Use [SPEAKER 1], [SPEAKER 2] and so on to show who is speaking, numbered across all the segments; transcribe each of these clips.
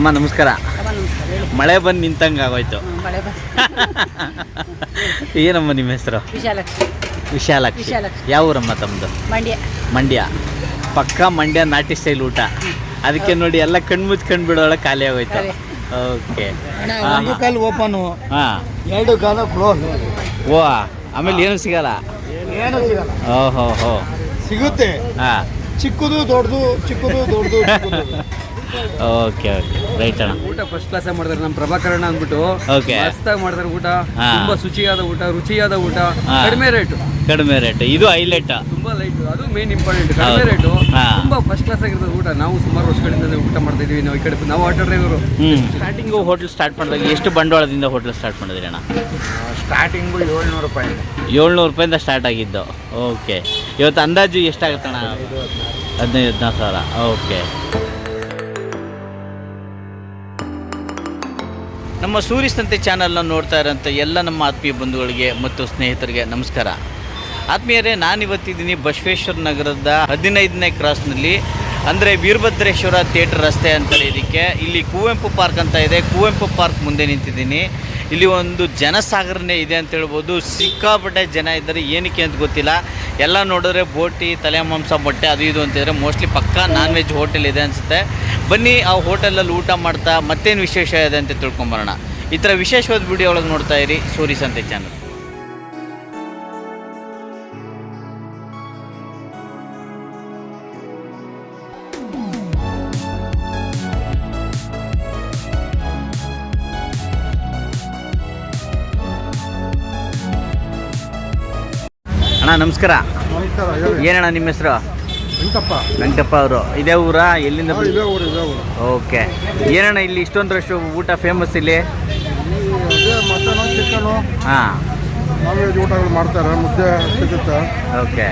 [SPEAKER 1] ಅಮ್ಮ ನಮಸ್ಕಾರ. ಮಳೆ ಬಂದು ನಿಂತಂಗೆ ಆಗೋಯ್ತು. ಏನಮ್ಮ ನಿಮ್ಮ ಹೆಸರು?
[SPEAKER 2] ವಿಶಾಲಕ್ಷಿ
[SPEAKER 1] ವಿಶಾಲಕ್ಷಿ
[SPEAKER 2] ವಿಶಾಲಾಕ್ಷಿ.
[SPEAKER 1] ಯಾವ ಊರಮ್ಮ ತಮ್ಮದು
[SPEAKER 2] ಮಂಡ್ಯ.
[SPEAKER 1] ಮಂಡ್ಯ. ಪಕ್ಕ ಮಂಡ್ಯ ನಾಟಿ ಸ್ಟೈಲ್ ಊಟ. ಅದಕ್ಕೆ ನೋಡಿ ಎಲ್ಲ ಕಣ್ಮುಚ್ಚಿ ಕಣ್ ಬಿಡೋಳ ಖಾಲಿ ಆಗೋಯ್ತು. ಓಕೆ.
[SPEAKER 3] ಕಾಲು ಓಪನು.
[SPEAKER 1] ಹಾಂ.
[SPEAKER 3] ಎರಡು ಕಾಲು ಕ್ಲೋಸ್.
[SPEAKER 1] ಓ ಆಮೇಲೆ ಏನು ಸಿಗಲ್ಲ?
[SPEAKER 3] ಏನು ಸಿಗಲ್ಲ.
[SPEAKER 1] ಓಹೋ ಹೋ
[SPEAKER 3] ಸಿಗುತ್ತೆ.
[SPEAKER 1] ಹಾಂ.
[SPEAKER 3] ಚಿಕ್ಕದು ದೊಡ್ಡದು ಚಿಕ್ಕದು ದೊಡ್ಡದು ಚಿಕ್ಕದು.
[SPEAKER 1] ಓಕೆ ಓಕೆ ರೈಟ್ ಅಣ್ಣ.
[SPEAKER 4] ಊಟ ಫಸ್ಟ್ ಕ್ಲಾಸ್ ಮಾಡ್ತಾರೆ ನಮ್ಮ ಪ್ರಭಾಕರಣ ಅಂದ್ಬಿಟ್ಟು.
[SPEAKER 1] ಓಕೆ
[SPEAKER 4] ಮಸ್ತಾಗಿ ಮಾಡ್ತಾರೆ ಊಟ.
[SPEAKER 1] ಹಾ.
[SPEAKER 4] ತುಂಬಾ ಶುಚಿಯಾದ ಊಟ ರುಚಿಯಾದ ಊಟ.
[SPEAKER 1] ಹಾ.
[SPEAKER 4] ಕಡಿಮೆ ರೇಟು
[SPEAKER 1] ಕಡಿಮೆ ರೇಟ್ ಇದು ಹೈಲೈಟ್
[SPEAKER 4] ತುಂಬಾ ಲೈಟ್ ಅದು ಮೇನ್ ಇಂಪಾರ್ಟೆಂಟ್ ಕಡಿಮೆ
[SPEAKER 1] ಹೌದು.
[SPEAKER 4] ರೇಟು
[SPEAKER 1] ಹಾ.
[SPEAKER 4] ತುಂಬಾ ಫಸ್ಟ್ ಕ್ಲಾಸ್ ಆಗಿರ್ತದೆ ಊಟ. ನಾವು ಸುಮಾರು ವರ್ಷಗಳಿಂದ ಊಟ ಮಾಡ್ತಾ ಇದೀವಿ ನಾವು ಈ ಕಡೆ ನಾವು auto driver
[SPEAKER 1] starting hotel start ಮಾಡಿದಾಗ ಎಷ್ಟು ಬಂಡವಾಳದಿಂದ ಹೋಟೆಲ್ ಸ್ಟಾರ್ಟ್ ಮಾಡಿದ್ರಿ ಅಣ್ಣ?
[SPEAKER 3] ಸ್ಟಾರ್ಟಿಂಗು ಏಳ್ನೂರು ರೂಪಾಯಿ.
[SPEAKER 1] ಏಳ್ನೂರು ರೂಪಾಯಿಂದ ಸ್ಟಾರ್ಟ್ ಆಗಿದ್ದು. ಓಕೆ ಇವತ್ತು ಅಂದಾಜು ಎಷ್ಟಾಗುತ್ತಣ್ಣ ಹದಿನೈದು ಹದಿನಾರು. ಸಾವಿರ. ಓಕೆ ನಮ್ಮ ಸೂರಿ ಸಂತೆ ಚಾನಲ್ನ ನೋಡ್ತಾ ಇರೋಂಥ ಎಲ್ಲ ನಮ್ಮ ಆತ್ಮೀಯ ಬಂಧುಗಳಿಗೆ ಮತ್ತು ಸ್ನೇಹಿತರಿಗೆ ನಮಸ್ಕಾರ. ಆತ್ಮೀಯರೇ, ನಾನಿವತ್ತಿದ್ದೀನಿ ಬಸವೇಶ್ವರ ನಗರದ ಹದಿನೈದನೇ ಕ್ರಾಸ್ನಲ್ಲಿ ಅಂದರೆ ವೀರಭದ್ರೇಶ್ವರ ಥಿಯೇಟರ್ ರಸ್ತೆ ಅಂತಾರೆ ಇದಕ್ಕೆ ಇಲ್ಲಿ ಕುವೆಂಪು ಪಾರ್ಕ್ ಅಂತ ಇದೆ. ಕುವೆಂಪು ಪಾರ್ಕ್ ಮುಂದೆ ನಿಂತಿದ್ದೀನಿ. ಇಲ್ಲಿ ಒಂದು ಜನಸಾಗರನೇ ಇದೆ ಅಂತ ಹೇಳ್ಬೋದು. ಸಿಕ್ಕಾಪಟ್ಟೆ ಜನ ಇದ್ದಾರೆ. ಏನಕ್ಕೆ ಅಂತ ಗೊತ್ತಿಲ್ಲ. ಎಲ್ಲ ನೋಡಿದ್ರೆ ಬೋಟಿ ತಲೆ ಮಾಂಸ ಮೊಟ್ಟೆ, ಅದು ಇದು ಅಂತಿದ್ರೆ ಮೋಸ್ಟ್ಲಿ ಪಕ್ಕಾ ನಾನ್ ವೆಜ್ ಹೋಟೆಲ್ ಇದೆ ಅನಿಸುತ್ತೆ. ಬನ್ನಿ, ಆ ಹೋಟೆಲಲ್ಲಿ ಊಟ ಮಾಡ್ತಾ ಮತ್ತೇನು ವಿಶೇಷ ಇದೆ ಅಂತ ತಿಳ್ಕೊಂಬರೋಣ. ಈ ಥರ ವಿಶೇಷವಾದ ವಿಡಿಯೋ ಒಳಗೆ ನೋಡ್ತಾ ಇರಿ. ಸೂರಿ ಸಂತೆ ಚಾನಲ್. ನಮಸ್ಕಾರ.
[SPEAKER 3] ನಮಸ್ಕಾರ ಹೇಳಿ.
[SPEAKER 1] ಏನಣ್ಣ ನಿಮ್ಮ ಹೆಸರು?
[SPEAKER 3] ವೆಂಕಪ್ಪ.
[SPEAKER 1] ವೆಂಕಪ್ಪ ಅವರು. ಇದೇ ಊರಾ? ಎಲ್ಲಿಂದ
[SPEAKER 3] ಹಾ, ಇದೇ ಊರು ಇದೇ ಊರು.
[SPEAKER 1] ಓಕೆ. ಏನಣ್ಣ ಇಲ್ಲಿ ಇಷ್ಟೊಂದು ರಶ್ ಊಟ ಫೇಮಸ್ ಇಲ್ಲಿ?
[SPEAKER 3] ಈ ಅದೇ ಮಟನು ಚಿಕನು
[SPEAKER 1] ಹಾಂ.
[SPEAKER 3] ನಾನ್ ವೆಜ್ ಊಟಗಳು ಮಾಡ್ತಾರೆ ಮುದ್ದೆ ಸಿಗುತ್ತೆ.
[SPEAKER 1] ಓಕೆ.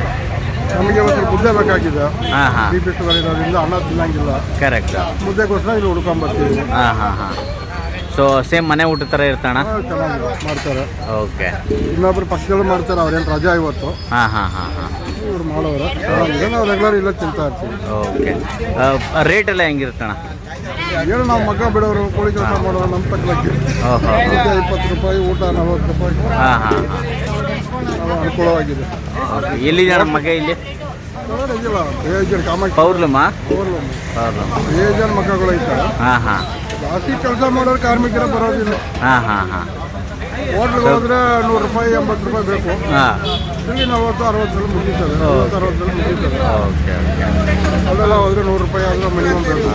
[SPEAKER 3] ನಮಗೆ ಒಂದು ಸ್ವಲ್ಪ ಮುದ್ದೆ ಬೇಕಾಗಿದೆ.
[SPEAKER 1] ಹಾಂ ಹಾಂ.
[SPEAKER 3] ಬಿ ಪಿ ಶುಗರ್ ಇರೋದ್ರಿಂದ ಅನ್ನ ತಿನ್ನಂಗಿಲ್ಲ.
[SPEAKER 1] ಕರೆಕ್ಟ್
[SPEAKER 3] ಮುದ್ದೆಗೋಸ್ಕರ ಇಲ್ಲಿ ಹುಡ್ಕೊಂಬರ್ತೀವಿ
[SPEAKER 1] ಹಾಂ ಹಾಂ ಹಾಂ. ಸೊ ಸೇಮ್ ಮನೆ ಊಟ ಥರ
[SPEAKER 3] ಇರ್ತಾನ? ಚೆನ್ನಾಗಿ ಮಾಡ್ತಾರೆ.
[SPEAKER 1] ಓಕೆ
[SPEAKER 3] ಇನ್ನೊಬ್ರು ಪಕ್ಷಗಳು ಮಾಡ್ತಾರೆ ಅವ್ರೇನು ರಜಾ ಇವತ್ತು.
[SPEAKER 1] ಹಾಂ ಹಾಂ ಹಾಂ ಹಾಂ.
[SPEAKER 3] ಇವ್ರು ಮಾಡೋರು. ಚೆನ್ನಾಗಿದೆ ನಾವು ರೆಗ್ಯುಲರ್ ಇಲ್ಲ ತಿಂತಾ ಇರ್ತೀವಿ.
[SPEAKER 1] ಓಕೆ ರೇಟ್ ಎಲ್ಲ ಹೆಂಗಿರುತ್ತಣ್ಣ?
[SPEAKER 3] ಏನು ನಾವು ಮಗ ಬಿಡೋರು ಕೋಳಿ ಕೆಲಸ ಮಾಡೋರು ನಮ್ಮ ತಕ್ಕಲಕ್ಕೆ
[SPEAKER 1] ಓಹೋ.
[SPEAKER 3] ಇಪ್ಪತ್ತು ರೂಪಾಯಿ ಊಟ ನಲ್ವತ್ತು ರೂಪಾಯಿ.
[SPEAKER 1] ಹಾಂ ಹಾಂ ಹಾಂ.
[SPEAKER 3] ನಾವು ಅನುಕೂಲವಾಗಿದೆ.
[SPEAKER 1] ಓಕೆ ಎಲ್ಲಿದೆ ನಮ್ಮ ಮಗ ಇಲ್ಲಿ?
[SPEAKER 3] ಇದಿಲ್ಲ ಏಜ್ ಜನ ಕಾಮಾಕ್ಷಿ
[SPEAKER 1] ಪೌರ್ಲಮ್ಮ ಪೌರ್ಲಮ್ಮ
[SPEAKER 3] ಮಕ್ಕಳು ಇದ್ದಾರೆ
[SPEAKER 1] ಹಾಂ ಹಾಂ.
[SPEAKER 3] ಜಾಸ್ತಿ ಕೆಲಸ ಮಾಡೋರು ಕಾರ್ಮಿಕರ ಬರೋದಿಲ್ಲ.
[SPEAKER 1] ಹಾಂ ಹಾಂ ಹಾಂ.
[SPEAKER 3] ಹೋಟ್ಲಿಗೆ ಹೋದ್ರೆ ನೂರು ರೂಪಾಯಿ ಎಂಬತ್ತು ರೂಪಾಯಿ ಬೇಕು. ಇಲ್ಲಿ ನಲ್ವತ್ತು ಅರವತ್ತರಲ್ಲಿ ಮುಗೀತದೆ. ನಲ್ವತ್ತು ಅರವತ್ತರಲ್ಲಿ ಮುಗೀತದೆ. ಅಲ್ಲೆಲ್ಲ ಹೋದ್ರೆ ನೂರು ರೂಪಾಯಿ ಆದ್ರೆ ಮಿನಿಮಮ್ ಬೇಕು.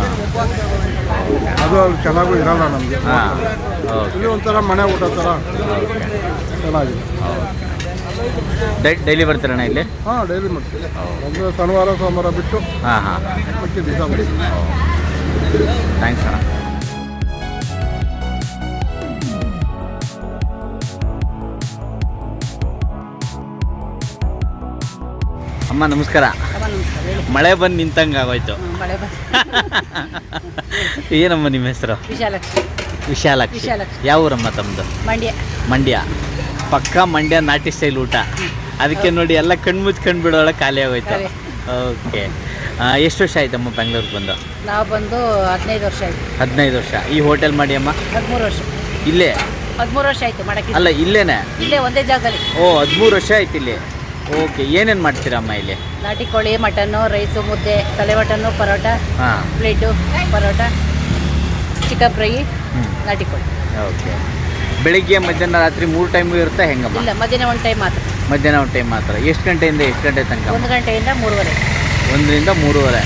[SPEAKER 3] ಅದು ಅಲ್ಲಿ ಚೆನ್ನಾಗೂ ಇರಲ್ಲ ನಮಗೆ. ಇಲ್ಲಿ ಒಂಥರ ಮನೆ ಊಟ ಥರ ಚೆನ್ನಾಗಿದೆ.
[SPEAKER 1] ಡೈಲಿ ಬರ್ತೀರಣ್ಣ ಇಲ್ಲಿ?
[SPEAKER 3] ಹಾಂ ಡೈಲಿ ಮಾಡ್ತೀವಿ. ಶನಿವಾರ ಸೋಮವಾರ ಬಿಟ್ಟು
[SPEAKER 1] ಹಾಂ ಹಾಂ.
[SPEAKER 3] ಮತ್ತೆ ದಿವಸ ಬರ್ತೀವಿ
[SPEAKER 1] ಥ್ಯಾಂಕ್ಸ್ ಅಣ್ಣ. ಅಮ್ಮ ನಮಸ್ಕಾರ.
[SPEAKER 2] ನಮಸ್ಕಾರ.
[SPEAKER 1] ಮಳೆ ಬಂದು ನಿಂತಂಗೆ ಆಗೋಯ್ತು.
[SPEAKER 2] ಮಳೆ
[SPEAKER 1] ಏನಮ್ಮ ನಿಮ್ಮ ಹೆಸರು?
[SPEAKER 2] ವಿಶಾಲಕ್ಷಿ.
[SPEAKER 1] ವಿಶಾಲಕ್ಷಿ.
[SPEAKER 2] ವಿಶಾಲಾಕ್ಷಿ.
[SPEAKER 1] ಯಾವ ಊರಮ್ಮ ತಮ್ಮದು
[SPEAKER 2] ಮಂಡ್ಯ.
[SPEAKER 1] ಮಂಡ್ಯ. ಪಕ್ಕ ಮಂಡ್ಯ ನಾಟಿ ಸ್ಟೈಲ್ ಊಟ. ಅದಕ್ಕೆ ನೋಡಿ ಎಲ್ಲ ಕಣ್ಣು ಕಣ್ ಬಿಡೋಳ ಖಾಲಿ ಆಗೋಯ್ತು. ಓಕೆ. ಎಷ್ಟು ವರ್ಷ ಆಯ್ತಮ್ಮ ಬೆಂಗಳೂರಿಗೆ ಬಂದು?
[SPEAKER 2] ನಾವು ಬಂದು ಹದಿನೈದು ವರ್ಷ ಆಯ್ತು.
[SPEAKER 1] ಹದಿನೈದು ವರ್ಷ. ಈ ಹೋಟೆಲ್ ಮಾಡಿ ಅಮ್ಮ?
[SPEAKER 2] ಹದಿಮೂರು ವರ್ಷ.
[SPEAKER 1] ಇಲ್ಲೇ?
[SPEAKER 2] ಹದಿಮೂರು ವರ್ಷ ಆಯ್ತು ಮಾಡಕ್ಕೆ
[SPEAKER 1] ಅಲ್ಲ ಇಲ್ಲೇನೆ?
[SPEAKER 2] ಇಲ್ಲೇ ಒಂದೇ ಜಾಗದಲ್ಲಿ.
[SPEAKER 1] ಓ ಹದಿಮೂರು ವರ್ಷ ಆಯ್ತು ಇಲ್ಲಿ. ಓಕೆ ಏನೇನು ಮಾಡ್ತೀರಾ ಅಮ್ಮ ಇಲ್ಲಿ?
[SPEAKER 2] ನಾಟಿ ಕೋಳಿ ಮಟನ್ನು ರೈಸು ಮುದ್ದೆ ತಲೆ ಮಟನ್ನು ಪರೋಟ
[SPEAKER 1] ಹಾಂ.
[SPEAKER 2] ಪ್ಲೇಟು ಪರೋಟ ಚಿಕನ್ ಫ್ರೈ ನಾಟಿ ಕೋಳಿ.
[SPEAKER 1] ಓಕೆ. ಬೆಳಿಗ್ಗೆ ಮಧ್ಯಾಹ್ನ ರಾತ್ರಿ ಮೂರು ಟೈಮ್ ಇರುತ್ತೆ ಹೆಂಗ
[SPEAKER 2] ಇಲ್ಲ ಮಧ್ಯಾಹ್ನ ಒಂದು ಟೈಮ್ ಮಾತ್ರ.
[SPEAKER 1] ಮಧ್ಯಾಹ್ನ ಒಂದು ಟೈಮ್ ಮಾತ್ರ. ಎಷ್ಟು ಗಂಟೆಯಿಂದ ಎಷ್ಟು ಗಂಟೆ ತನಕ?
[SPEAKER 2] ಒಂದು ಗಂಟೆಯಿಂದ ಮೂರುವರೆ.
[SPEAKER 1] ಒಂದರಿಂದ ಮೂರುವರೆ.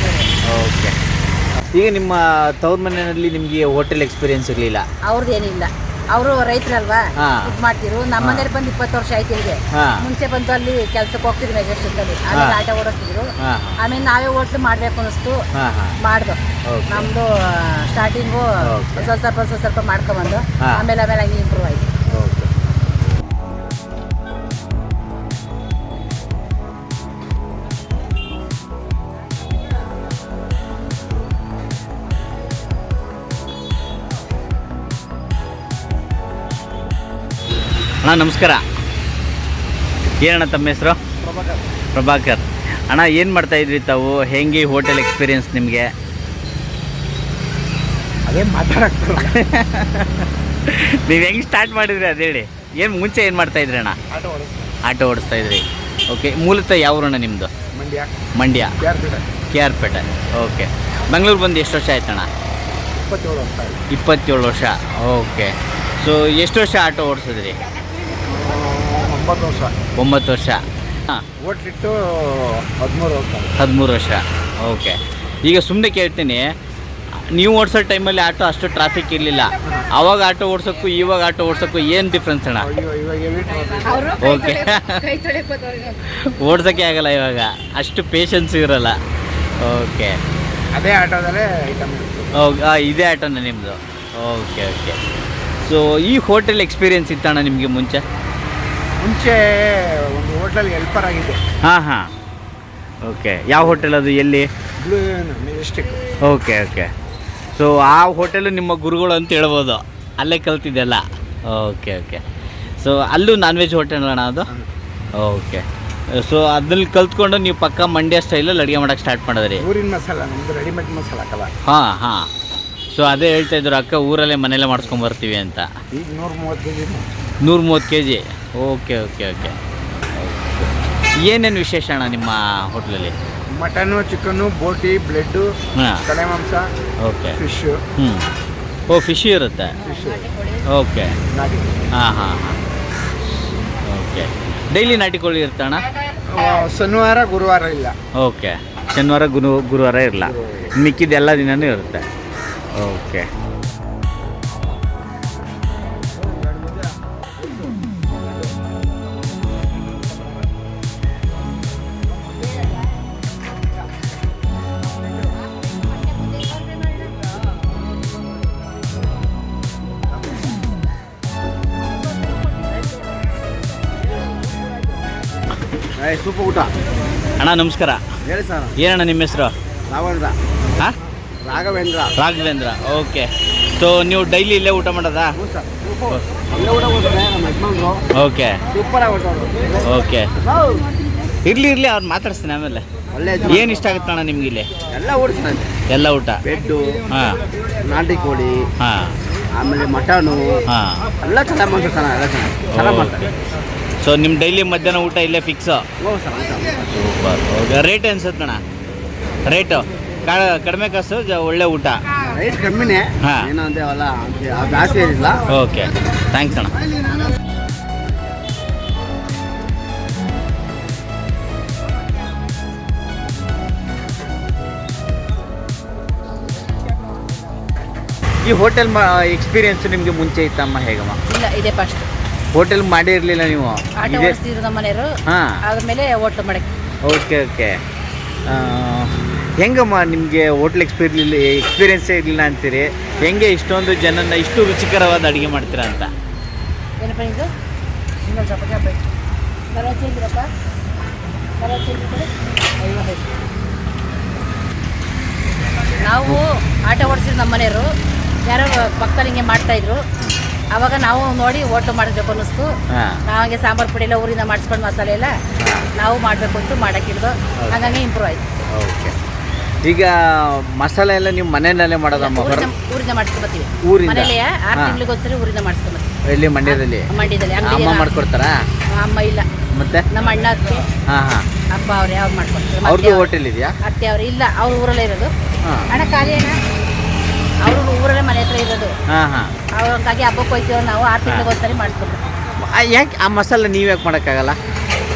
[SPEAKER 1] ಓಕೆ ಈಗ ನಿಮ್ಮ ತವ್ರ ಮನೆಯಲ್ಲಿ ನಿಮಗೆ ಹೋಟೆಲ್ ಎಕ್ಸ್ಪೀರಿಯನ್ಸ್ ಇರಲಿಲ್ಲ?
[SPEAKER 2] ಅವ್ರದ್ದು ಏನಿಲ್ಲ ಅವರು ರೈತರಲ್ವಾ. ಇದು ಮಾಡ್ತಿರು. ನಮ್ಮ. ಮನೇಲಿ ಬಂದು ಇಪ್ಪತ್ತು ವರ್ಷ ಆಯ್ತು ಇಲ್ಲಿಗೆ ಮುಂಚೆ ಬಂದು ಅಲ್ಲಿ ಕೆಲ್ಸಕ್ಕೆ ಹೋಗ್ತಿದ್ರು ಮೆಜೆಸ್ಟಿಕ್ಕಲ್ಲಿ ಆಮೇಲೆ
[SPEAKER 1] ಹಾ.
[SPEAKER 2] ಆಟ ಓಡಿಸ್ತಿದ್ರು ಆಮೇಲೆ ನಾವೇ ಹೋಟ್ಲು ಮಾಡಬೇಕು ಅನಿಸ್ತು
[SPEAKER 1] ಮಾಡಿದ್ರು
[SPEAKER 2] ಮಾಡ್ದು. ನಮ್ದು ಸ್ಟಾರ್ಟಿಂಗು. ಸ್ವಲ್ಪ ಸ್ವಲ್ಪ ಸ್ವಲ್ಪ ಸ್ವಲ್ಪ ಮಾಡ್ಕೊಂಬಂದು ಆಮೇಲೆ ಆಮೇಲೆ ಹಂಗೆ ಇಂಪ್ರೂವ್ ಆಯ್ತು.
[SPEAKER 1] ಓಕೆ ಅಣ್ಣ ನಮಸ್ಕಾರ. ಏನಣ್ಣ ತಮ್ಮ ಹೆಸರು? ಪ್ರಭಾಕರ್. ಪ್ರಭಾಕರ್. ಅಣ್ಣ ಏನು ಮಾಡ್ತಾಯಿದ್ವಿ ತಾವು? ಹೆಂಗೆ ಹೋಟೆಲ್ ಎಕ್ಸ್ಪೀರಿಯನ್ಸ್ ನಿಮಗೆ?
[SPEAKER 5] ಅದೇ ಮಾತಾಡಕ್ಕೆ
[SPEAKER 1] ನೀವು ಹೆಂಗೆ ಸ್ಟಾರ್ಟ್ ಮಾಡಿದ್ರಿ ಅದು ಹೇಳಿ. ಏನು ಮುಂಚೆ ಏನು ಮಾಡ್ತಾ ಇದ್ರಿ ಅಣ್ಣ?
[SPEAKER 5] ಆಟೋ ಓಡಿಸ್ತಾ
[SPEAKER 1] ಆಟೋ ಓಡಿಸ್ತಾ ಇದ್ರಿ. ಓಕೆ ಮೂಲತಃ ಯಾವ ಊರಣ್ಣ ನಿಮ್ಮದು
[SPEAKER 5] Mandya.
[SPEAKER 1] Mandya. K R Pete okay Bengaluru ಬಂದು ಎಷ್ಟು ವರ್ಷ ಆಯ್ತಣ್ಣ?
[SPEAKER 5] ಇಪ್ಪತ್ತೇಳು ವರ್ಷ
[SPEAKER 1] ಇಪ್ಪತ್ತೇಳು ವರ್ಷ. ಓಕೆ ಸೊ ಎಷ್ಟು ವರ್ಷ ಆಟೋ ಓಡಿಸಿದ್ರಿ?
[SPEAKER 5] ಒಂಬತ್ತು ವರ್ಷ.
[SPEAKER 1] ಒಂಬತ್ತು ವರ್ಷ. ಹಾಂ.
[SPEAKER 5] ಓಟ್ಲಿಟ್ಟು ಹದಿಮೂರು ವರ್ಷ
[SPEAKER 1] ಹದಿಮೂರು ವರ್ಷ. ಓಕೆ ಈಗ ಸುಮ್ಮನೆ ಕೇಳ್ತೀನಿ ನೀವು ಓಡಿಸೋ ಟೈಮಲ್ಲಿ ಆಟೋ ಅಷ್ಟು ಟ್ರಾಫಿಕ್ ಇರಲಿಲ್ಲ. ಅವಾಗ ಆಟೋ ಓಡಿಸೋಕ್ಕೂ ಇವಾಗ ಆಟೋ ಓಡಿಸೋಕ್ಕೂ ಏನು ಡಿಫ್ರೆನ್ಸ್ ಅಣ್ಣ?
[SPEAKER 5] ಅಯ್ಯೋ ಇವಾಗ ಹೆವಿ
[SPEAKER 1] ಓಕೆ ಓಡ್ಸೋಕ್ಕೆ ಆಗಲ್ಲ ಇವಾಗ. ಅಷ್ಟು ಪೇಷನ್ಸ್ ಇರಲ್ಲ. ಓಕೆ
[SPEAKER 5] ಅದೇ ಆಟೋದಲ್ಲೇ
[SPEAKER 1] ಓಕೆ ಇದೇ ಆಟೋನ ನಿಮ್ಮದು ಓಕೆ ಓಕೆ ಸೊ ಈ ಹೋಟೆಲ್ ಎಕ್ಸ್ಪೀರಿಯನ್ಸ್ ಇತ್ತಣ್ಣ ನಿಮಗೆ ಮುಂಚೆ?
[SPEAKER 5] ಮುಂಚೆ ಒಂದು ಹೋಟ್ಲಲ್ಲಿ ಹೆಲ್ಪರ್ ಆಗಿದ್ದೆ.
[SPEAKER 1] ಹಾಂ ಹಾಂ. ಓಕೆ ಯಾವ ಹೋಟೆಲ್ ಅದು ಎಲ್ಲಿ?
[SPEAKER 5] Blue Majestic
[SPEAKER 1] okay okay so ಆ ಹೋಟೆಲು ನಿಮ್ಮ ಗುರುಗಳು ಅಂತ ಹೇಳ್ಬೋದು. ಅಲ್ಲೇ ಕಲ್ತಿದ್ದೆಲ್ಲ. ಓಕೆ ಓಕೆ ಸೊ ಅಲ್ಲೂ ನಾನ್ ವೆಜ್ ಹೋಟೆಲ್ ಅಣ್ಣ ಅದು? ಓಕೆ ಸೊ ಅದ್ರಲ್ಲಿ ಕಲ್ತ್ಕೊಂಡು ನೀವು ಪಕ್ಕ ಮಂಡ್ಯ ಸ್ಟೈಲಲ್ಲಿ ಅಡುಗೆ ಮಾಡೋಕೆ ಸ್ಟಾರ್ಟ್ ಮಾಡಿದ್ರಿ.
[SPEAKER 5] ಊರಿನ ಮಸಾಲ ನಮ್ದು ರೆಡಿಮೇಡ್ ಮಸಾಲ ಹಾಕಲ್ಲ
[SPEAKER 1] ಹಾಂ ಹಾಂ. ಸೊ ಅದೇ ಹೇಳ್ತಾ ಇದ್ರು ಅಕ್ಕ ಊರಲ್ಲೇ ಮನೆಯಲ್ಲೇ ಮಾಡ್ಸ್ಕೊಂಡ್ ಬರ್ತೀವಿ ಅಂತ.
[SPEAKER 5] ಈಗ ನೂರ ಮೂವತ್ತು ಕೆ ಜಿ
[SPEAKER 1] ನೂರ ಮೂವತ್ತು K G okay okay okay ಏನೇನು ವಿಶೇಷ ಅಣ್ಣ ನಿಮ್ಮ ಹೋಟ್ಲಲ್ಲಿ
[SPEAKER 5] ಮಟನು ಚಿಕನ್ನು ಬೋಟಿ ಬ್ಲೆಡ್ಡು
[SPEAKER 1] ಹಾಂ.
[SPEAKER 5] ತಲೆ ಮಾಂಸ
[SPEAKER 1] ಓಕೆ.
[SPEAKER 5] ಫಿಶ್.
[SPEAKER 1] ಹ್ಞೂ ಓ ಫಿಶ್ ಇರುತ್ತೆ?
[SPEAKER 5] ಫಿಶ್.
[SPEAKER 1] ಓಕೆ.
[SPEAKER 5] ನಾಟಿ
[SPEAKER 1] ಹಾಂ ಹಾಂ ಹಾಂ. ಓಕೆ. ಡೈಲಿ ನಾಟಿ ಕೋಳಿ ಇರ್ತಣ್ಣ
[SPEAKER 5] ಆ, ಶನಿವಾರ ಗುರುವಾರ ಇಲ್ಲ.
[SPEAKER 1] ಓಕೆ. ಶನಿವಾರ ಗುರು ಗುರುವಾರ ಇರಲ್ಲ. ಮಿಕ್ಕಿದ್ದೆಲ್ಲ ಎಲ್ಲ ದಿನನೂ ಇರುತ್ತೆ. ಓಕೆ.
[SPEAKER 5] ಸೂಪರ್ ಊಟ.
[SPEAKER 1] ಅಣ್ಣ ನಮಸ್ಕಾರ.
[SPEAKER 5] ಹೇಳಿ ಸರ್.
[SPEAKER 1] ಏನಣ್ಣ ನಿಮ್ಮ ಹೆಸರು?
[SPEAKER 5] ರಾಘವೇಂದ್ರ.
[SPEAKER 1] ಹಾಂ?
[SPEAKER 5] ರಾಘವೇಂದ್ರ.
[SPEAKER 1] ರಾಘವೇಂದ್ರ ಓಕೆ. ಸೊ ನೀವು ಡೈಲಿ ಇಲ್ಲೇ ಊಟ ಮಾಡೋದಾ?
[SPEAKER 5] ಹ್ಞೂ ಸರ್. ಅಲ್ಲೇ ಊಟ ಕೊಡ್ತಾರೆ ನಮ್ಮ ಯಜಮಾನ್ರು.
[SPEAKER 1] ಓಕೆ.
[SPEAKER 5] ಸೂಪರ್ ಆಗಿ
[SPEAKER 1] ಓಕೆ. ಇರಲಿ ಇರಲಿ ಅವ್ರು ಮಾತಾಡಿಸ್ತೀನಿ ಆಮೇಲೆ.
[SPEAKER 5] ಒಳ್ಳೆ
[SPEAKER 1] ಏನು ಇಷ್ಟ ಆಗುತ್ತೆ ಅಣ್ಣ ನಿಮ್ಗೆ ಇಲ್ಲಿ?
[SPEAKER 5] ಎಲ್ಲ ಊಟ
[SPEAKER 1] ಎಲ್ಲ ಊಟ?
[SPEAKER 5] ಬೆಡ್ಡು
[SPEAKER 1] ಹಾಂ.
[SPEAKER 5] ನಾಟಿ ಕೋಳಿ
[SPEAKER 1] ಹಾಂ.
[SPEAKER 5] ಆಮೇಲೆ ಮಟನು.
[SPEAKER 1] ಹಾಂ.
[SPEAKER 5] ಎಲ್ಲ ಚೆನ್ನಾಗಿ ಮಾಡ್ತಾರೆ ಸರ್ ಎಲ್ಲ ಚೆನ್ನಾಗಿ. ಚೆನ್ನಾಗಿ ಮಾಡ್ತಾರೆ.
[SPEAKER 1] ಸೊ ನಿಮ್ಮ ಡೈಲಿ ಮಧ್ಯಾಹ್ನ ಊಟ ಇಲ್ಲೇ fix
[SPEAKER 5] rate sir
[SPEAKER 1] super okay rate ಕಡಿಮೆ ಕಾಸು ಜ- ಒಳ್ಳೆ ಊಟ?
[SPEAKER 5] ರೈಟ್ ಕಮ್ಮಿನೇ.
[SPEAKER 1] ಹಾ.
[SPEAKER 5] ಏನೋ ಅಂದ್ರೆ ಆ ಜಾಸ್ತಿ ಏನಿಲ್ಲ.
[SPEAKER 1] ಓಕೆ ಥ್ಯಾಂಕ್ಸ್ ಅಣ್ಣ. ಈ ಹೋಟೆಲ್ ಮಾ ಎಕ್ಸ್ಪೀರಿಯನ್ಸ್ ನಿಮಗೆ ಮುಂಚೆ ಇತ್ತಮ್ಮ ಹೇಗಮ್ಮ?
[SPEAKER 2] ಇಲ್ಲ ಇದೆ ಫಸ್ಟ್
[SPEAKER 1] ಹೋಟೆಲ್ ಮಾಡಿರಲಿಲ್ಲ ನೀವು.
[SPEAKER 2] ಆಟೋ
[SPEAKER 1] ಇದೇ
[SPEAKER 2] ಓಡಿಸ್ತಿದ್ರು ನಮ್ಮ ಮನೆಯವರು.
[SPEAKER 1] ಹಾಂ.
[SPEAKER 2] ಆದ್ಮೇಲೆ ಹೋಟ್ಲು ಮಾಡಕ್ಕೆ.
[SPEAKER 1] Okay okay. ಹೆಂಗಮ್ಮ ನಿಮಗೆ ಹೋಟ್ಲ್ ಎಕ್ಸ್ಪೀರಿಯನ್ ಎಕ್ಸ್ಪೀರಿಯನ್ಸೇ ಇರಲಿಲ್ಲ ಅಂತೀರಿ? ಹೆಂಗೆ ಇಷ್ಟೊಂದು ಜನನ ಇಷ್ಟು ರುಚಿಕರವಾದ ಅಡುಗೆ ಮಾಡ್ತೀರಾ ಅಂತ?
[SPEAKER 2] ಏನಪ್ಪ ಇದು ಇನ್ನೊಂದು ಸ್ವಲ್ಪ ಜಾಪ. ಕರ ಚೇಂಜ್ ಇರಪ್ಪ ಚೇಂಜ್. ಐವತ್ತೈದು. ನಾವು ಆಟ ಓಡಿಸಿದ್ರು ನಮ್ಮ ಮನೆಯವರು ಯಾರೋ ಪಕ್ಕದಲ್ಲಿ ಹಿಂಗೆ ಮಾಡ್ತಾ ಇದ್ರು. ಅವಾಗ ನಾವು ನೋಡಿ ಹೋಟ್ಲು ಮಾಡಬೇಕು ಅನ್ನಿಸ್ತು. ನಾವಂಗೆ ಸಾಂಬಾರ್ ಪುಡಿ ಎಲ್ಲ ಊರಿಂದ ಮಾಡಿಸ್ಕೊಂಡು ಮಸಾಲೆ ಎಲ್ಲ ನಾವು ಮಾಡಬೇಕು ಅಂತ ಮಾಡೋಕ್ಕಿಡ್ದು ಹಾಗಾಗಿ ಇಂಪ್ರೂವ್ ಆಯ್ತು.
[SPEAKER 1] ಓಕೆ. ಈಗ ಮಸಾಲೆ ಎಲ್ಲ ನೀವು ಮನೆಯಲ್ಲೇ ಮಾಡೋದಮ್ಮ?
[SPEAKER 2] ಊರಿಂದ ಮಾಡಿಸ್ಕೊಂಬತ್ತೀವಿ
[SPEAKER 1] ಊರಿಂದ?
[SPEAKER 2] ಆರು ತಿಂಗಳಿಗೋಸ್ಕರ ಊರಿಂದ ಮಾಡಿಸ್ಕೊಂಬತ್ತೀವಿ
[SPEAKER 1] ಇಲ್ಲಿ ಮಂಡ್ಯದಲ್ಲಿ?
[SPEAKER 2] ಮಂಡ್ಯದಲ್ಲಿ.
[SPEAKER 1] ಅಮ್ಮ ಮಾಡ್ಕೊಡ್ತಾರಾ?
[SPEAKER 2] ಅಮ್ಮ ಇಲ್ಲ.
[SPEAKER 1] ಮತ್ತೆ?
[SPEAKER 2] ನಮ್ಮ ಅಣ್ಣ ಅತ್ತೆ ಅಪ್ಪ ಅವ್ರು ಯಾವ್ದು ಮಾಡ್ಕೊಡ್ತಾರೆ.
[SPEAKER 1] ಅವ್ರದ್ದು ಹೋಟೆಲ್ ಇದೆಯಾ?
[SPEAKER 2] ಅತ್ತೆ ಅವ್ರು ಇಲ್ಲ ಅವ್ರ ಊರಲ್ಲೇ ಇರೋದು. ಅಣ್ಣ ಖಾಲಿ ಅಣ್ಣ? ಅವರು ಊರಲ್ಲೇ ಮನೆ ಹತ್ರ ಇರೋದು.
[SPEAKER 1] ಹಾ ಹಾ.
[SPEAKER 2] ಅವ್ರು ಹಂಗಾಗಿ ಹಬ್ಬಕ್ಕೆ ಹೋಯ್ತೀವಿ ನಾವು ಆರು ತಿಂಗಳಿಗೊಂದ್ಸರಿ ಮಾಡಿಸ್ಕೊಬೇಕು
[SPEAKER 1] ಯಾಕೆ ಆ ಮಸಾಲೆ ನೀವು ಯಾಕೆ ಮಾಡೋಕ್ಕಾಗಲ್ಲ?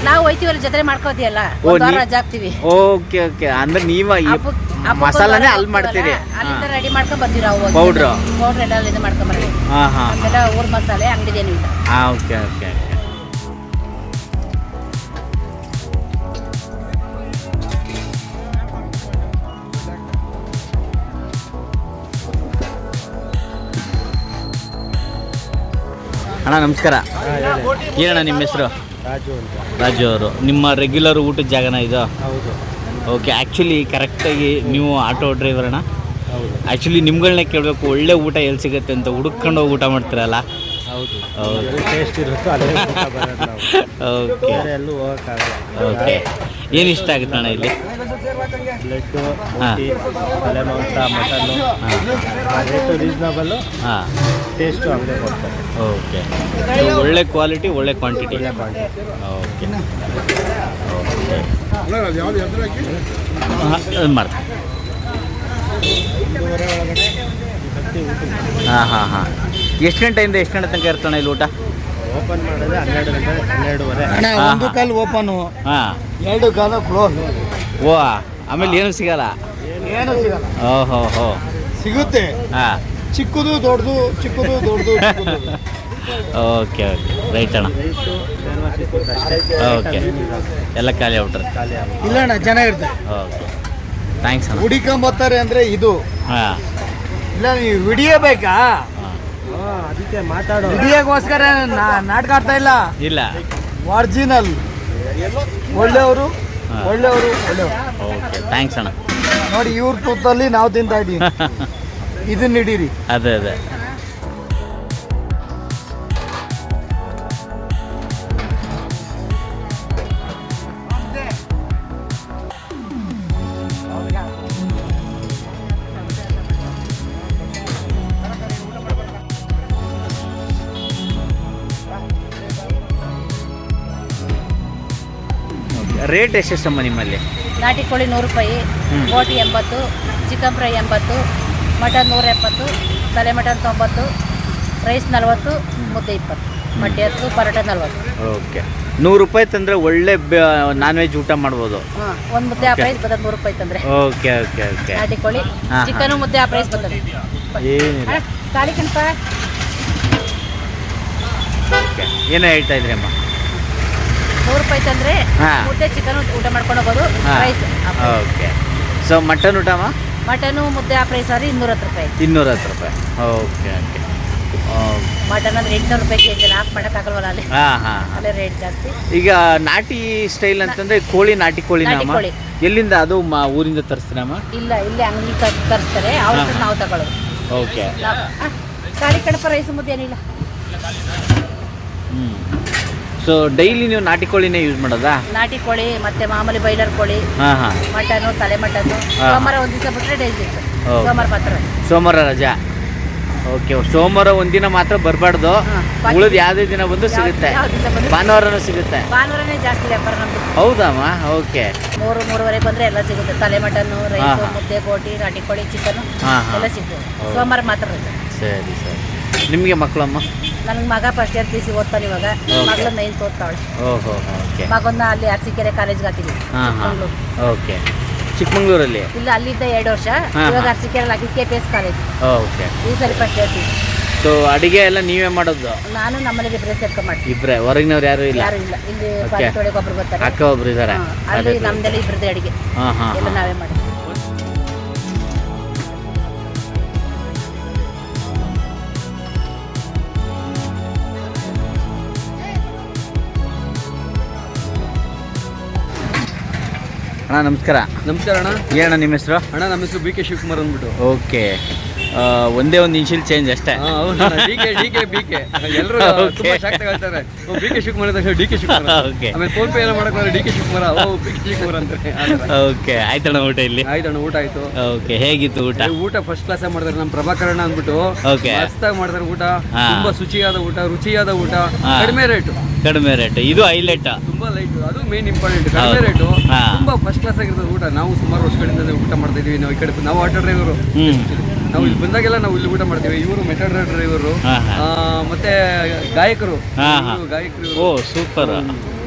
[SPEAKER 2] ನಾವು ಹೋಯ್ತೀವಲ್ಲ ಜೊತೆ ಮಾಡ್ಕೋತೀವಲ್ಲ
[SPEAKER 1] ಓ,
[SPEAKER 2] ಒಂದು ವಾರ
[SPEAKER 1] ನೀ-
[SPEAKER 2] ರಜಾ ಹಾಕ್ತೀವಿ.
[SPEAKER 1] Okay okay. ಅಂದ್ರೆ ನೀವು ಈ ಮಸಾಲಾನೇ ಅಲ್ಲಿ ಮಾಡ್ತೀರಿ.
[SPEAKER 2] ಅಲ್ಲಿಂದ ರೆಡಿ ಮಾಡ್ಕೊಂಡ್ ಬರ್ತೀವಿ ನಾವು
[SPEAKER 1] Powder.
[SPEAKER 2] ಪೌಡ್ರ್. ಎಲ್ಲ ಅಲ್ಲಿಂದ ಮಾಡ್ಕೊಂಡ್ ಬರ್ತೀವಿ
[SPEAKER 1] ಹಾಂ ಹಾಂ.
[SPEAKER 2] ಆಮೇಲೆ ಊರ್ ಮಸಾಲೆ ಅಂಗಡಿದೇನು ಇಲ್ಲ
[SPEAKER 1] ಹಾಂ ಓಕೆ ಓಕೆ. ಅಣ್ಣ ನಮಸ್ಕಾರ. ಏನಣ್ಣ ನಿಮ್ಮ ಹೆಸರು?
[SPEAKER 5] ರಾಜು ಅಂತ.
[SPEAKER 1] ರಾಜು ಅವರು. ನಿಮ್ಮ ರೆಗ್ಯುಲರ್ ಊಟದ ಜಾಗನ ಇದು?
[SPEAKER 5] ಹೌದು.
[SPEAKER 1] ಓಕೆ ಆ್ಯಕ್ಚುಲಿ ಕರೆಕ್ಟಾಗಿ ನೀವು ಆಟೋ ಡ್ರೈವರ್ ಅಣ್ಣ.
[SPEAKER 5] ಹೌದು.
[SPEAKER 1] ಆ್ಯಕ್ಚುಲಿ ನಿಮ್ಗಳನ್ನೇ ಕೇಳಬೇಕು ಒಳ್ಳೆ ಊಟ ಎಲ್ಲಿ ಸಿಗುತ್ತೆ ಅಂತ ಹುಡುಕೊಂಡು ಹೋಗಿ ಊಟ ಮಾಡ್ತೀರಲ್ಲ?
[SPEAKER 5] ಹೌದು.
[SPEAKER 1] ಹೌದು.
[SPEAKER 5] ಎಲ್ಲಿ ಟೇಸ್ಟ್ ಇರುತ್ತೋ ಅಲ್ಲೇ ಊಟ ಬರೋದು ನಾವು.
[SPEAKER 1] ಓಕೆ
[SPEAKER 5] ಬೇರೆ ಎಲ್ಲೂ ಹೋಗೋಕ್ಕಾಗಲ್ಲ
[SPEAKER 1] ಓಕೆ ಏನು ಇಷ್ಟ ಆಗುತ್ತೆ ಅಣ್ಣ ಇಲ್ಲಿ?
[SPEAKER 6] ಬ್ಲಡ್ಡು ಬೋಟಿ ತಲೆ ಮಾಂಸ ಮಟನ್ನು. ರೇಟು ರೀಸ್ನಬಲ್ಲು
[SPEAKER 1] ಹಾಂ.
[SPEAKER 6] ಟೇಸ್ಟು ಹಂಗೆ ಕೊಡ್ತಾರೆ.
[SPEAKER 1] ಓಕೆ. ಒಳ್ಳೆ ಕ್ವಾಲಿಟಿ ಒಳ್ಳೆ ಕ್ವಾಂಟಿಟಿ.
[SPEAKER 6] ಒಳ್ಳೆ ಕ್ವಾಂಟಿಟಿ.
[SPEAKER 1] ಓಕೆ. ಮಾಡ್ತೀನಿ ಹಾಂ ಹಾಂ ಹಾಂ ಎಷ್ಟು ಗಂಟೆಯಿಂದ ಎಷ್ಟು ಗಂಟೆ ತನಕ ಇರ್ತಾನೆ ಇಲ್ಲಿ ಊಟ?
[SPEAKER 6] ಓಪನ್ ಮಾಡಿದ್ರೆ ಹನ್ನೆರಡು ಗಂಟೆ ಹನ್ನೆರಡುವರೆ.
[SPEAKER 7] ಒಂದು. ಕಾಲು ಓಪನು.
[SPEAKER 1] ಹಾಂ.
[SPEAKER 7] ಎರಡು ಕಾಲು ಕ್ಲೋಸ್.
[SPEAKER 1] ಓ ಆಮೇಲೆ ಏನು ಸಿಗಲ್ಲ?
[SPEAKER 7] ಏನು ಸಿಗಲ್ಲ.
[SPEAKER 1] ಓಹೋ ಹೋ.
[SPEAKER 7] ಸಿಗುತ್ತೆ.
[SPEAKER 1] ಹಾಂ.
[SPEAKER 7] ಚಿಕ್ಕದು ದೊಡ್ಡದು ಚಿಕ್ಕದು ದೊಡ್ಡದು
[SPEAKER 1] ಓಕೆ ಓಕೆ. ರೈಟ್ ಅಣ್ಣ. ಓಕೆ. ಎಲ್ಲ ಖಾಲಿ ಆಗ್ಬಿಟ್ರೆ.
[SPEAKER 7] ಇಲ್ಲ ಅಣ್ಣ ಚೆನ್ನಾಗಿರುತ್ತೆ
[SPEAKER 1] ಓಕೆ. ಥ್ಯಾಂಕ್ಸ್ ಅಣ್ಣ.
[SPEAKER 7] ಹುಡಿಕೊಂಬತ್ತಾರೆ ಅಂದರೆ ಇದು.
[SPEAKER 1] ಹಾಂ.
[SPEAKER 7] ಇಲ್ಲ ನೀವು ಹಿಡಿಯಬೇಕಾ?
[SPEAKER 1] ಬೇಕಾ
[SPEAKER 6] ಹಾಂ ಅದಕ್ಕೆ ಮಾತಾಡೋ
[SPEAKER 7] ಹಿಡಿಯೋಕ್ಕೋಸ್ಕರ ನಾ- ನಾಟಕ ಆಡ್ತಾ ಇಲ್ಲ.
[SPEAKER 1] ಇಲ್ಲ.
[SPEAKER 7] ಒರಿಜಿನಲ್ ಒಳ್ಳೆಯವರು. ಒಳ್ಳೆಯವರು ಒಳ್ಳೆಯವರು.
[SPEAKER 1] ಓಕೆ ಥ್ಯಾಂಕ್ಸ್ ಅಣ್ಣ.
[SPEAKER 7] ನೋಡಿ ಇವ್ರ ತೂತಲ್ಲಿ ನಾವು ತಿಂತಾ ಇದ್ದೀವಿ. ಇದನ್ನ ಹಿಡೀರಿ.
[SPEAKER 1] ಅದೇ ಅದೇ. ರೇಟ್ ಎಷ್ಟೆಷ್ಟಮ್ಮ ನಿಮ್ಮಲ್ಲಿ?
[SPEAKER 2] ನಾಟಿ ಕೋಳಿ ನೂರು ರೂಪಾಯಿ. ಬೋಟಿ ಎಂಬತ್ತು ಚಿಕನ್ ಫ್ರೈ ಎಂಬತ್ತು ಮಟನ್ ನೂರ ಎಪ್ಪತ್ತು ತಲೆ ಮಟನ್ ತೊಂಬತ್ತು ರೈಸ್ ನಲವತ್ತು ಮುದ್ದೆ ಇಪ್ಪತ್ತು. ಮೊಟ್ಟೆ ಹತ್ತು ಪರೋಟ ನಲವತ್ತು.
[SPEAKER 1] ಓಕೆ. ನೂರು ರೂಪಾಯಿ ತಂದ್ರೆ ಒಳ್ಳೆ ನಾನ್ ವೆಜ್ ಊಟ ಮಾಡ್ಬೋದು.
[SPEAKER 2] ಒಂದು ಮುದ್ದೆ ಆ ಪ್ರೈಸ್ ಬರ್ತದೆ ನೂರು ರೂಪಾಯಿ ತಂದರೆ.
[SPEAKER 1] Okay okay okay.
[SPEAKER 2] ನಾಟಿ ಕೋಳಿ
[SPEAKER 1] ಹಾ, ಹಾ.
[SPEAKER 2] ಚಿಕನು ಮುದ್ದೆ ಆ ಪ್ರೈಸ್ ಬರ್ತದೆ
[SPEAKER 1] ಏನಿಲ್ಲ.
[SPEAKER 2] ಖಾಲಿ ಕಣಪ್ಪ.
[SPEAKER 1] ಓಕೆ. ಏನೋ ಹೇಳ್ತಾ ಇದ್ರಿ ಅಮ್ಮ?
[SPEAKER 2] ನೂರು ರೂಪಾಯಿ ತಂದರೆ
[SPEAKER 1] ಹಾ.
[SPEAKER 2] ಮುದ್ದೆ ಚಿಕನ್ ಊಟ ಮಾಡ್ಕೊಂಡು ಹೋಗೋದು ರೈಸ್
[SPEAKER 1] ಓಕೆ. ಸೊ ಮಟನ್ ಊಟಮ್ಮ
[SPEAKER 2] ಮಟನು ಮುದ್ದೆ ಆ ಪ್ರೈಸ್ ಆದರೆ ಇನ್ನೂರ ಹತ್ತು ರೂಪಾಯಿ.
[SPEAKER 1] ಇನ್ನೂರ ಹತ್ತು ರೂಪಾಯಿ ಓಕೆ ಓಕೆ
[SPEAKER 2] ಮಟನ್ ಅಂದ್ರೆ ಎಂಟುನೂರು ರೂಪಾಯಿ ಕೆ ಜಿ ಹಾಕಿ ಮಾಡೋಕ್ಕಾಗಲ್ವಲ್ಲ ಅಲ್ಲಿ?
[SPEAKER 1] ಹಾಂ ಹಾಂ
[SPEAKER 2] ಅಲ್ಲೇ ರೇಟ್ ಜಾಸ್ತಿ.
[SPEAKER 1] ಈಗ ನಾಟಿ ಸ್ಟೈಲ್ ಅಂತಂದ್ರೆ ಕೋಳಿ ನಾಟಿ ಕೋಳಿ
[SPEAKER 2] ನಾಟಿ ಕೋಳಿ.
[SPEAKER 1] ಎಲ್ಲಿಂದ ಅದು ಮ ಊರಿಂದ ತರಿಸ್ತೀನಮ್ಮ
[SPEAKER 2] ಇಲ್ಲ ಇಲ್ಲೇ ಅಂಗಡಿ ತರಿಸ್ತಾರೆ. ಅವ್ರ
[SPEAKER 1] ಹಾ.
[SPEAKER 2] ನಾವು ತಗೊಳ್ಳೋದು.
[SPEAKER 1] ಓಕೆ
[SPEAKER 2] ನಾವು ಆ, ಖಾಲಿ ಕಡಪ ರೈಸ್ ಮುದ್ದೆ ಏನಿಲ್ಲ.
[SPEAKER 1] ಹ್ಞೂ ಸೊ ಡೈಲಿ ನೀವು ನಾಟಿ ಕೋಳಿನೇ ಯೂಸ್ ಮಾಡೋದಾ?
[SPEAKER 2] ನಾಟಿ ಕೋಳಿ ಮತ್ತೆ ಮಾಮೂಲಿ ಬೈಲರ್ ಕೋಳಿ
[SPEAKER 1] ಹಾಂ ಹಾಂ.
[SPEAKER 2] ಮಟನು ತಲೆ
[SPEAKER 1] ಮಟನ್
[SPEAKER 2] ಸೋಮವಾರ ಒಂದು ದಿವಸ ಬಿಟ್ಟರೆ ಡೈಲಿ ಸೋಮವಾರ ಮಾತ್ರ.
[SPEAKER 1] ಸೋಮವಾರ ರಜಾ. ಓಕೆ ಸೋಮವಾರ ಒಂದಿನ ಮಾತ್ರ ಬರಬಾರ್ದು. ಉಳಿದ ಯಾವುದೇ ದಿನ ಬಂದು ಸಿಗುತ್ತೆ.
[SPEAKER 2] ಭಾನುವಾರ
[SPEAKER 1] ಭಾನುವಾರನೂ ಸಿಗುತ್ತೆ.
[SPEAKER 2] ಭಾನುವಾರನೇ ಜಾಸ್ತಿ ವ್ಯಾಪಾರ ನಮ್ದು.
[SPEAKER 1] ಹೌದಮ್ಮ? ಓಕೆ
[SPEAKER 2] ಮೂರು ಮೂರುವರೆ ಬಂದ್ರೆ ಎಲ್ಲ ಸಿಗುತ್ತೆ. ತಲೆ ಮಟನ್ ರೈಸು. ಮುದ್ದೆ ಬೋಟಿ ನಾಟಿ ಕೋಳಿ ಚಿಕನ್. ಎಲ್ಲ ಸಿಗ್ತದೆ. ಸೋಮವಾರ ಮಾತ್ರ
[SPEAKER 1] ಸರಿ ಸರಿ. ನಿಮಗೆ ಮಕ್ಕಳಮ್ಮ
[SPEAKER 2] ನನಗೆ ಮಗ ಫಸ್ಟ್ ಇಯರ್ ಪಿ ಸಿ ಓದ್ತಾನೆ ಇವಾಗ. ಮಗಳ ನೈನ್ ನೈನ್ತ್ ಓದ್ತಾವಳೆ
[SPEAKER 1] ಓಹೋ ಓಕೆ
[SPEAKER 2] ಮಗನ್ನ ಅಲ್ಲಿ ಅರಸೀಕೆರೆ ಕಾಲೇಜ್ಗೆ ಹಾಕಿದ್ದೀನಿ
[SPEAKER 1] ಹಾಂ ಹಾಂ.
[SPEAKER 2] ಮಂಗ್ಳೂರು.
[SPEAKER 1] ಓಕೆ ಚಿಕ್ಕಮಂಗ್ಳೂರಲ್ಲಿ?
[SPEAKER 2] ಇಲ್ಲ ಅಲ್ಲಿದ್ದ ಎರಡು ವರ್ಷ.
[SPEAKER 1] ಹಾ,
[SPEAKER 2] ಇವಾಗ
[SPEAKER 1] ಹಾ.
[SPEAKER 2] ಅರಸೀಕೆರೆ ಹಾಕಿ K P S college
[SPEAKER 1] okay
[SPEAKER 2] ಈ ಸರಿ ಫಸ್ಟ್ ಇಯರ್ ಪಿ
[SPEAKER 1] ಸೊ ಅಡಿಗೆ ಎಲ್ಲ ನೀವೇ ಮಾಡೋದು?
[SPEAKER 2] ನಾನು ನಮ್ಮನೆಗೆ ಇಬ್ಬರೇ ಸೇರ್ಕೊಂಡ್ ಮಾಡ್ತೀನಿ
[SPEAKER 1] ಇಬ್ಬರೇ ಹೊರಗಿನವ್ರು ಯಾರು ಇಲ್ಲ?
[SPEAKER 2] ಯಾರು ಇಲ್ಲ. ಇಲ್ಲಿ
[SPEAKER 1] Okay.
[SPEAKER 2] ಒಬ್ರು ಬರ್ತಾರೆ.
[SPEAKER 1] ಅಕ್ಕ ಒಬ್ರು ಇದ್ದಾರೆ
[SPEAKER 2] ಅಲ್ಲಿ ನಮ್ದೆಲ್ಲ ಇಬ್ಬರದೇ ಅಡಿಗೆ.
[SPEAKER 1] ಹಾಂ ಹಾಂ
[SPEAKER 2] ಎಲ್ಲ ನಾವೇ ಮಾಡಿ
[SPEAKER 1] ಅಣ್ಣ ನಮಸ್ಕಾರ.
[SPEAKER 4] ನಮಸ್ಕಾರ ಅಣ್ಣ.
[SPEAKER 1] ಏನಣ್ಣ ನಿಮ್ಮ ಹೆಸರು?
[SPEAKER 4] ಅಣ್ಣ ನಮ್ಮ ಹೆಸರು ಬಿ ಕೆ ಶಿವಕುಮಾರ್ ಅಂದ್ಬಿಟ್ಟು.
[SPEAKER 1] ಓಕೆ. ಒಂದೇ ಒಂದು ಇನ್ಶಿಲ್ ಚೇಂಜ್ ಅಷ್ಟೇ.
[SPEAKER 4] D K D K B K ಎಲ್ಲರೂ. ತುಂಬಾ ಶಾಕ್ ತಗೊಳ್ತಾರೆ ಬಿ ಕೆ ಶಿವಕುಮಾರ್ ತಕ್ಷಣ ಡಿ ಕೆ ಶಿವಕುಮಾರ್
[SPEAKER 1] ಓಕೆ
[SPEAKER 4] ಆಮೇಲೆ ಫೋನ್ ಪೇ ಎಲ್ಲ ಮಾಡಕ್ ಡಿ ಕೆ ಶಿವಕುಮಾರ್. ಓ ಬಿ ಕೆ ಶಿವಕುಮಾರ್ ಅಂತಾರೆ
[SPEAKER 1] ಓಕೆ ಆಯ್ತಣ್ಣ ಊಟ ಇಲ್ಲಿ?
[SPEAKER 4] ಆಯ್ತಣ್ಣ ಊಟ ಆಯ್ತು.
[SPEAKER 1] ಓಕೆ ಹೇಗಿತ್ತು ಊಟ?
[SPEAKER 4] ಊಟ ಫಸ್ಟ್ ಕ್ಲಾಸ್ ಮಾಡ್ತಾರೆ ನಮ್ಮ ಪ್ರಭಾಕರಣ ಅಂದ್ಬಿಟ್ಟು.
[SPEAKER 1] ಓಕೆ
[SPEAKER 4] ಮಸ್ತಾಗಿ ಮಾಡ್ತಾರೆ ಊಟ. ತುಂಬಾ ಶುಚಿಯಾದ ಊಟ ರುಚಿಯಾದ ಊಟ. ಕಡಿಮೆ ರೇಟು
[SPEAKER 1] ಕಡಿಮೆ ರೇಟ್ ಇದು ಹೈಲೈಟ್
[SPEAKER 4] ತುಂಬಾ ಲೈಟ್ ಅದು ಮೇನ್ ಇಂಪಾರ್ಟೆಂಟ್ ಕಡಿಮೆ. ರೇಟು ತುಂಬಾ ಫಸ್ಟ್ ಕ್ಲಾಸ್ ಆಗಿರ್ತದೆ ಊಟ. ನಾವು ಸುಮಾರು ವರ್ಷಗಳಿಂದ ಊಟ ಮಾಡ್ತಾ ಇದೀವಿ ನಾವು ಈ ಕಡೆ ನಾವು ಆಟೋ ಡ್ರೈವರು ನಾವು ಇಲ್ಲಿ ಬಂದಾಗೆಲ್ಲ ನಾವು ಇಲ್ಲಿ ಊಟ ಮಾಡ್ತೀವಿ. ಇವರು ಮೆಥಡ್ ಡ್ರೈವರು. ಮತ್ತೆ ಗಾಯಕರು. ಗಾಯಕರು.
[SPEAKER 1] ಓ ಸೂಪರ್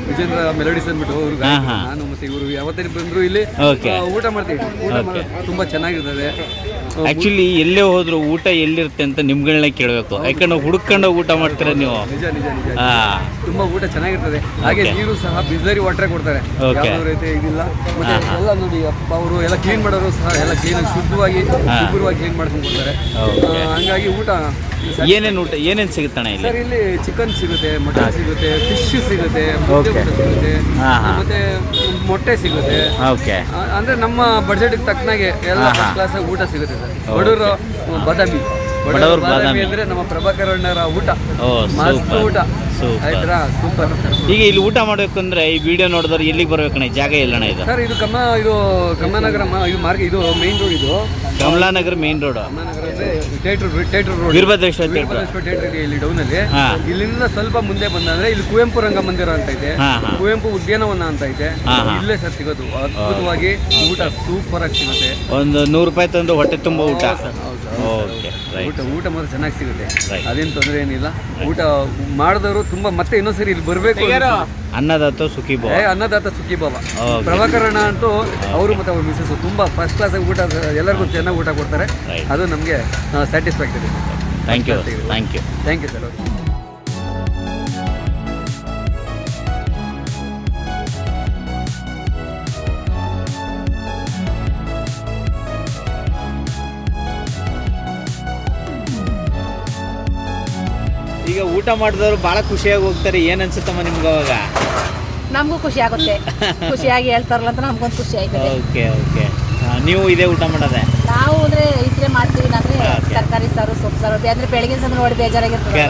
[SPEAKER 4] ವಿಜೇಂದ್ರ ಮೆಲೋಡಿಸ್ ಅಂದ್ಬಿಟ್ಟು ಅವರು
[SPEAKER 1] ಹಾ, ಹಾ.
[SPEAKER 4] ನಾನು ಮತ್ತೆ ಇವರು ಯಾವತ್ತೇ ಬಂದ್ರು ಇಲ್ಲಿ
[SPEAKER 1] Okay.
[SPEAKER 4] ಆ, ಊಟ ಮಾಡ್ತೀವಿ ಊಟ
[SPEAKER 1] Okay.
[SPEAKER 4] ಮಾಡೋದು ತುಂಬಾ ಚೆನ್ನಾಗಿರ್ತದೆ ಆ,
[SPEAKER 1] ಆಕ್ಚುಲಿ ಎಲ್ಲೇ ಹೋದ್ರು ಊಟ ಎಲ್ಲಿರುತ್ತೆ ಅಂತ ನಿಮ್ಗಳನ್ನ ಕೇಳಬೇಕು ಯಾಕಂದ್ರೆ ಹುಡುಕೊಂಡು ಊಟ ಮಾಡ್ತೀರ ನೀವು
[SPEAKER 4] ನಿಜ ನಿಜ ನಿಜ
[SPEAKER 1] ಹಾ
[SPEAKER 4] ತುಂಬಾ ಊಟ ಚೆನ್ನಾಗಿರ್ತದೆ ಹಾಗೆ
[SPEAKER 1] Okay.
[SPEAKER 4] ನೀರು ಸಹ ಬಿಸ್ಲರಿ ವಾಟರ್ ಕೊಡ್ತಾರೆ
[SPEAKER 1] Okay.
[SPEAKER 4] ಯಾವ ರೀತಿ ಇದಿಲ್ಲ ಮತ್ತೆ. ಎಲ್ಲ ನೋಡಿ ಅಪ್ಪ ಅವರು ಎಲ್ಲ ಕ್ಲೀನ್ ಮಾಡೋರು ಸಹ ಎಲ್ಲ ಕ್ಲೀನ್ ಶುದ್ಧವಾಗಿ
[SPEAKER 1] ಹಾ.
[SPEAKER 4] ಶುಭ್ರವಾಗಿ ಕ್ಲೀನ್ ಮಾಡ್ಕೊಂಡು ಕೊಡ್ತಾರೆ
[SPEAKER 1] Okay.
[SPEAKER 4] ಆ, ಹಂಗಾಗಿ ಊಟ
[SPEAKER 1] ಏನೇನು ಊಟ ಏನೇನು ಸಿಗುತ್ತಣ್ಣ ಇಲ್ಲಿ?
[SPEAKER 4] ಸರ್ ಇಲ್ಲಿ ಚಿಕನ್ ಸಿಗುತ್ತೆ ಮಟನ್ ಸಿಗುತ್ತೆ ಫಿಶ್ ಸಿಗುತ್ತೆ ಮುದ್ದೆ ಊಟ ಸಿಗುತ್ತೆ
[SPEAKER 1] ಹಾ, ಹಾ.
[SPEAKER 4] ಮತ್ತೆ ಮೊಟ್ಟೆ ಸಿಗುತ್ತೆ.
[SPEAKER 1] ಓಕೆ
[SPEAKER 4] ಆ, ಅಂದ್ರೆ ನಮ್ಮ ಬಜೆಟ್ ತಕ್ಕನಾಗೆ ಎಲ್ಲ
[SPEAKER 1] ಹಾ, ಹಾ.
[SPEAKER 4] ಫಸ್ಟ್ ಕ್ಲಾಸ್ ಊಟ ಸಿಗುತ್ತೆ ಸರ್.
[SPEAKER 1] ಬದಾಮಿ
[SPEAKER 4] ಬಡವರು ಬಾದಾಮಿ.
[SPEAKER 1] ಬಡವ್ರ
[SPEAKER 4] ಬಾದಾಮಿ ಅಂದ್ರೆ ನಮ್ಮ ಪ್ರಭಾಕರ್ ಅಣ್ಣರ ಊಟ.
[SPEAKER 1] ಓ
[SPEAKER 4] ಮಸ್ತ್
[SPEAKER 1] ಸೂಪರ್
[SPEAKER 4] ಊಟ.
[SPEAKER 1] ಸೂಪರ್
[SPEAKER 4] ಆಯ್ತಾ ಸೂಪರ್
[SPEAKER 1] ಈಗ ಇಲ್ಲಿ ಊಟ ಮಾಡಬೇಕಂದ್ರೆ ಈ ವಿಡಿಯೋ ನೋಡಿದ್ರೆ ಎಲ್ಲಿಗೆ ಬರ್ಬೇಕಣ್ಣ ಈ ಜಾಗ ಇಲ್ಲ ಇದು?
[SPEAKER 4] ಸರ್ ಇದು ಕಮ್ಮ ಇದು ಕಮ್ಮನಗರ ಮ- ಇದು ಮಾರ್ಗ ಇದು ಮೇನ್ ರೋಡ್ ಇದು.
[SPEAKER 1] Kamalanagar main road
[SPEAKER 4] Kammanagara
[SPEAKER 1] Veerabhadreshwara
[SPEAKER 4] theatre ಇಲ್ಲಿ ಡೌನ್ ಅಲ್ಲಿ ಇಲ್ಲಿಂದ ಸ್ವಲ್ಪ ಮುಂದೆ ಬಂದಂದ್ರೆ ಇಲ್ಲಿ ಕುವೆಂಪು ರಂಗಮಂದಿರ ಅಂತ ಇದೆ. ಕುವೆಂಪು ಉದ್ಯಾನವನ ಅಂತ ಇದೆ. ಇಲ್ಲೇ ಸರ್ ಸಿಗೋದು. ಅದ್ಭುತವಾಗಿ ಊಟ ಸೂಪರ್ ಆಗಿ ಸಿಗುತ್ತೆ.
[SPEAKER 1] ಒಂದು ನೂರು ರೂಪಾಯಿ ತಂದು ಹೊಟ್ಟೆ ತುಂಬ ಊಟ. ಓಕೆ ರೈಟ್
[SPEAKER 4] ಊಟ ಊಟ ಮಾತ್ರ ಚೆನ್ನಾಗಿ ಸಿಗುತ್ತೆ. ಅದೇನು ತೊಂದರೆ ಏನಿಲ್ಲ. ಊಟ ಮಾಡಿದವರು ತುಂಬಾ ಮತ್ತೆ ಇನ್ನೊಂದ್ಸರಿ ಇಲ್ಲಿ ಬರಬೇಕು
[SPEAKER 1] ಅನ್ನದಾತ ಸುಖಿ ಬಾಬಾ
[SPEAKER 4] ಅನ್ನದಾತ ಸುಖಿ ಬಾಬಾ. ಪ್ರಭಾಕರಣ ಅಂತೂ ಅವರು ಮತ್ತೆ ಅವ್ರ ಮಿಸಸ್ ತುಂಬಾ ಫಸ್ಟ್ ಕ್ಲಾಸ್ ಊಟ ಎಲ್ಲರಿಗೂ ಚೆನ್ನಾಗಿ ಊಟ ಕೊಡ್ತಾರೆ. ಅದು ನಮಗೆ satisfactory
[SPEAKER 1] thank you thank you
[SPEAKER 4] thank you sir
[SPEAKER 1] ಈಗ ಊಟ ಮಾಡಿದವರು ಬಹಳ ಖುಷಿಯಾಗಿ ಹೋಗ್ತಾರೆ. ಏನು ಅನ್ಸುತ್ತಮ್ಮ ನಿಮ್ಗೆ ಅವಾಗ?
[SPEAKER 2] ನಮಗೂ ಖುಷಿ ಆಗುತ್ತೆ. ಖುಷಿಯಾಗಿ ಹೇಳ್ತಾರಲ್ಲ ಅಂತ ನಮ್ಗೊಂದು ಖುಷಿ ಆಯ್ತದೆ.
[SPEAKER 1] Okay okay. ನೀವು ಇದೇ ಊಟ ಮಾಡೋದೆ?
[SPEAKER 2] ನಾವು ಅಂದ್ರೆ ಇದ್ರೆ ಮಾಡ್ತೀವಿ ಅಂದ್ರೆ
[SPEAKER 1] Okay.
[SPEAKER 2] ತರಕಾರಿ ಸಾರು ಸೊಪ್ಪು ಸಾರು ಅಂದ್ರೆ ಬೆಳಗಿನ ಸಮಯ ನೋಡಿ ಬೇಜಾರಾಗಿರ್ತದೆ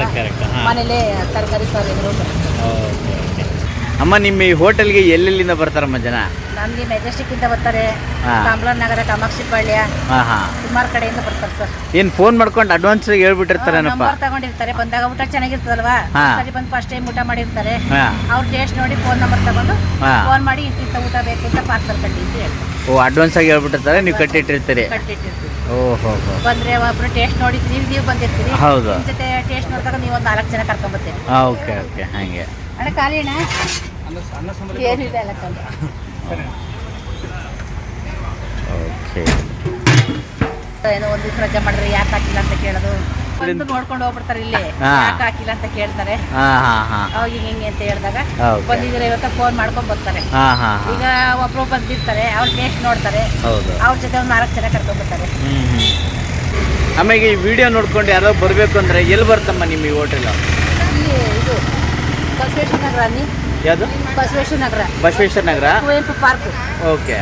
[SPEAKER 2] ಮನೇಲಿ ತರಕಾರಿ ಸಾರು
[SPEAKER 1] ಓಕೆ. ಅಮ್ಮ ನಿಮ್ಮ ಈ ಹೋಟೆಲ್ಗೆ ಎಲ್ಲೆಲ್ಲಿಂದ ಬರ್ತಾರಮ್ಮ ಜನ?
[SPEAKER 2] ನಮ್ಗೆ ಮೆಜೆಸ್ಟಿಕ್ ಇಂದ ಬರ್ತಾರೆ.
[SPEAKER 1] ಹಾ.
[SPEAKER 2] ನಗರ ಕಾಮಾಕ್ಷಿ ಪಾಳ್ಯ.
[SPEAKER 1] ಹಾ ಹಾಂ.
[SPEAKER 2] ಸುಮಾರು ಕಡೆಯಿಂದ ಬರ್ತಾರೆ ಸರ್.
[SPEAKER 1] ಏನ್ ಫೋನ್ ಮಾಡ್ಕೊಂಡು ಅಡ್ವಾನ್ಸ್ ಹೇಳ್ಬಿಟ್ಟಿರ್ತಾರೇನಪ್ಪ
[SPEAKER 2] ನಂಬರ್ ತಗೊಂಡಿರ್ತಾರೆ. ಬಂದಾಗ ಊಟ ಚೆನ್ನಾಗಿರ್ತದಲ್ವಾ?
[SPEAKER 1] ಹಾ.
[SPEAKER 2] ಸರಿ ಬಂದು ಫಸ್ಟ್ ಟೈಮ್ ಊಟ ಮಾಡಿರ್ತಾರೆ.
[SPEAKER 1] ಹಾಂ.
[SPEAKER 2] ಅವ್ರ ಟೇಸ್ಟ್ ನೋಡಿ ಫೋನ್ ನಂಬರ್ ತಗೊಂಡು
[SPEAKER 1] ಹಾ.
[SPEAKER 2] ಫೋನ್ ಮಾಡಿ ಇಂತಿಂತ ಊಟ ಬೇಕು ಅಂತ ಪಾರ್ಸಲ್ ಕಟ್ಟಿ ಅಂತ ಹೇಳ್ತಾರೆ
[SPEAKER 1] ಓ ಅಡ್ವಾನ್ಸ್ ಆಗಿ ಹೇಳ್ಬಿಟ್ಟಿರ್ತಾರೆ ನೀವು ಕಟ್ಟಿಟ್ಟಿರ್ತೀರಿ.
[SPEAKER 2] ಕಟ್ಟಿಟ್ಟಿರ್ತೀವಿ.
[SPEAKER 1] ಹೋ
[SPEAKER 2] ಬಂದ್ರೆ ಒಬ್ರು ಟೇಸ್ಟ್ ನೋಡಿ ನೀವು ಬಂದಿರ್ತೀರಿ.
[SPEAKER 1] ಹೌದು.
[SPEAKER 2] ನಿಮ್ ಜೊತೆ ಟೇಸ್ಟ್ ನೋಡಿದಾಗ ನೀವು ಒಂದು ನಾಲ್ಕು ಜನ ಕರ್ಕೊಂಡ್
[SPEAKER 1] ಬರ್ತೀರಿ. ಓಕೆ ಓಕೆ ಹಾಗೆ.
[SPEAKER 2] ಅಣ್ಣ ಖಾಲಿ ಅಣ್ಣ? ಏನಿದೆ ಅಲ್ಲ ಕಂಡು
[SPEAKER 1] ಓಕೆ.
[SPEAKER 2] ಏನೋ ಒಂದು ದಿವಸ ರಜೆ ಮಾಡಿದ್ರೆ ಯಾಕೆ ಹಾಕಿಲ್ಲ ಅಂತ ಕೇಳೋದು. ಬಂದು ನೋಡ್ಕೊಂಡು ಹೋಗ್ಬಿಡ್ತಾರೆ ಇಲ್ಲಿ. ಯಾಕೆ ಹಾಕಿಲ್ಲ ಅಂತ ಕೇಳ್ತಾರೆ.
[SPEAKER 1] ಹಾಂ ಹಾಂ ಹಾಂ.
[SPEAKER 2] ಅವಾಗ ಹಿಂಗೆ ಹಿಂಗೆ ಅಂತ ಹೇಳಿದಾಗ. ಬಂದಿದ್ರೆ ಇವತ್ತು ಫೋನ್ ಮಾಡ್ಕೊಂಡು ಬರ್ತಾರೆ.
[SPEAKER 1] ಹಾಂ ಹಾಂ ಹಾಂ.
[SPEAKER 2] ಈಗ ಒಬ್ರು ಬಂದಿರ್ತಾರೆ ಅವ್ರ ಟೇಸ್ಟ್ ನೋಡ್ತಾರೆ.
[SPEAKER 1] ಹೌದು.
[SPEAKER 2] ಅವ್ರ ಜೊತೆ ಒಂದು ನಾಲ್ಕು ಜನ
[SPEAKER 1] ಕರ್ಕೊಂಡ್ ಬರ್ತಾರೆ. ಆಮೇಲೆ ಈ ವಿಡಿಯೋ ನೋಡ್ಕೊಂಡು ಯಾರೋ ಬರಬೇಕು ಅಂದ್ರೆ ಎಲ್ಲಿ ಬರ್ತಮ್ಮ ನಿಮ್ಮ ಈ ಹೋಟೆಲ್
[SPEAKER 2] ಇದು ಬಸವೇಶ್ವರ ನಗರ ಅಲ್ಲಿ
[SPEAKER 1] ಯಾವುದು
[SPEAKER 2] ಬಸವೇಶ್ವರ ನಗರ
[SPEAKER 1] ಬಸವೇಶ್ವರ ನಗರ
[SPEAKER 2] ಕುವೆಂಪು ಪಾರ್ಕ್
[SPEAKER 1] ಓಕೆ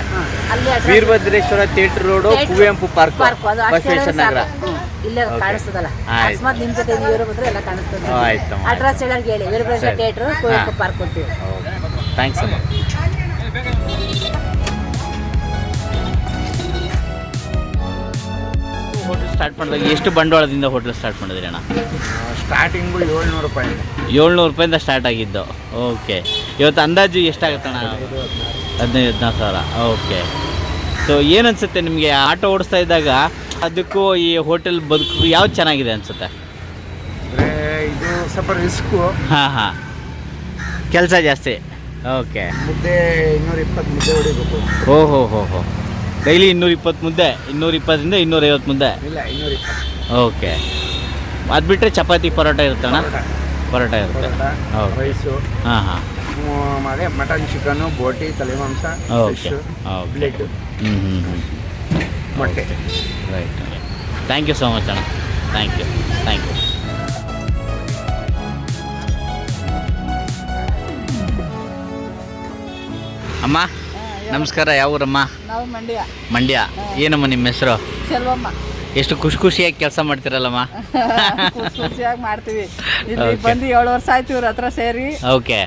[SPEAKER 2] ಅಲ್ಲಿ address-
[SPEAKER 1] Veerabhadreshwara theatre road
[SPEAKER 2] Theatre,
[SPEAKER 1] Kuvempu park
[SPEAKER 2] park ಅದು ಅಷ್ಟೇ
[SPEAKER 1] ಬಸವೇಶ್ವರ ನಗರ
[SPEAKER 2] ಸಾಕು. ಹ್ಮ್. ಇಲ್ಲೇ
[SPEAKER 1] Okay.
[SPEAKER 2] ಕಾಣಿಸ್ತದಲ್ಲ
[SPEAKER 1] ಆಯ್ತು.
[SPEAKER 2] ಅಕಸ್ಮಾತ್ ನಿಮ್ ಜೊತೆ ನೀರು ಬಂದ್ರೆ ಎಲ್ಲ ಕಾಣಿಸ್ತದೆ
[SPEAKER 1] ಆಯ್ತು, ಆಯ್ತು.
[SPEAKER 2] ಅಡ್ರೆಸ್ ಹೇಳೋರ್ಗೆ ಹೇಳಿ ವೀರಭದ್ರ
[SPEAKER 1] ಸರಿ.
[SPEAKER 2] ಥಿಯೇಟ್ರು ಕುವೆಂಪು
[SPEAKER 1] ಹಾ.
[SPEAKER 2] ಪಾರ್ಕ್ ಅಂತೀವಿ
[SPEAKER 1] ಥ್ಯಾಂಕ್ಸ್ ಅಮ್ಮ ಸ್ಟಾರ್ಟ್ ಮಾಡಿದಾಗ ಎಷ್ಟು ಬಂಡವಾಳದಿಂದ ಹೋಟೆಲ್ ಸ್ಟಾರ್ಟ್ ಮಾಡಿದ್ರಿ ಅಣ್ಣ?
[SPEAKER 5] ಸ್ಟಾರ್ಟಿಂಗು ಏಳ್ನೂರು ರೂಪಾಯಿ.
[SPEAKER 1] ಏಳ್ನೂರು ರೂಪಾಯಿಂದ ಸ್ಟಾರ್ಟ್ ಆಗಿದ್ದು. ಓಕೆ ಇವತ್ತು ಅಂದಾಜು ಎಷ್ಟಾಗುತ್ತಣ್ಣ ಹದಿನೈದು ಹದಿನಾರು ಸಾವಿರ. ಓಕೆ ಸೊ ಏನು ಅನ್ಸುತ್ತೆ ನಿಮಗೆ? ಆಟೋ ಓಡಿಸ್ತಾ ಇದ್ದಾಗ ಅದಕ್ಕೂ ಈ ಹೋಟೆಲ್ ಬದುಕು ಯಾವ್ದು ಚೆನ್ನಾಗಿದೆ ಅನ್ಸುತ್ತೆ?
[SPEAKER 5] ಅಂದರೆ ಇದು ಸ್ವಲ್ಪ ರಿಸ್ಕು
[SPEAKER 1] ಹಾಂ ಹಾಂ. ಕೆಲಸ ಜಾಸ್ತಿ. ಓಕೆ
[SPEAKER 5] ಮುದ್ದೆ ಇನ್ನೂರ ಇಪ್ಪತ್ತು ಮುದ್ದೆ ಹೊಡಿಬೇಕು.
[SPEAKER 1] ಓ ಹೋ ಹೋ ಹೋ. ಡೈಲಿ ಇನ್ನೂರ ಇಪ್ಪತ್ತು ಮುದ್ದೆ ಇನ್ನೂರ ಇಪ್ಪತ್ತರಿಂದ ಇನ್ನೂರೈವತ್ತು ಮುದ್ದೆ
[SPEAKER 5] ಇಲ್ಲ ಇನ್ನೂರ ಇಪ್ಪತ್ತು
[SPEAKER 1] ಓಕೆ. ಅದು ಬಿಟ್ಟರೆ ಚಪಾತಿ ಪರೋಟ ಇರುತ್ತಣ್ಣ? ಪರೋಟ. ಇರುತ್ತೆ.
[SPEAKER 5] ರೈಸು
[SPEAKER 1] ಹಾಂ ಹಾಂ.
[SPEAKER 5] ಅದೇ ಮಟನ್ ಚಿಕನ್ನು ಬೋಟಿ ತಲೆ ಮಾಂಸ ಫಿಶ್ ಬ್ಲೆಡ್
[SPEAKER 1] ಹ್ಞೂ ಹ್ಞೂ ಹ್ಞೂ
[SPEAKER 5] ಮೊಟ್ಟೆ.
[SPEAKER 1] Right thank you so much ಅಣ್ಣ. ಥ್ಯಾಂಕ್ ಯು ಥ್ಯಾಂಕ್ ಯು ಅಮ್ಮ? ನಮಸ್ಕಾರ ಯಾವೂರಮ್ಮ
[SPEAKER 2] ನಾವು ಮಂಡ್ಯ.
[SPEAKER 1] ಮಂಡ್ಯ. ಏನಮ್ಮ ನಿಮ್ಮ ಹೆಸರು?
[SPEAKER 2] ಚೆಲ್ವಮ್ಮ.
[SPEAKER 1] ಎಷ್ಟು ಖುಷಿ ಖುಷಿಯಾಗಿ ಕೆಲಸ ಮಾಡ್ತೀರಲ್ಲಮ್ಮ?
[SPEAKER 2] ಖುಷಿಯಾಗಿ ಮಾಡ್ತೀವಿ. ಇಲ್ಲಿ. ಬಂದು ಏಳು ವರ್ಷ ಆಯ್ತು ಇವ್ರ ಹತ್ರ ಸೇರಿ.
[SPEAKER 1] ಓಕೆ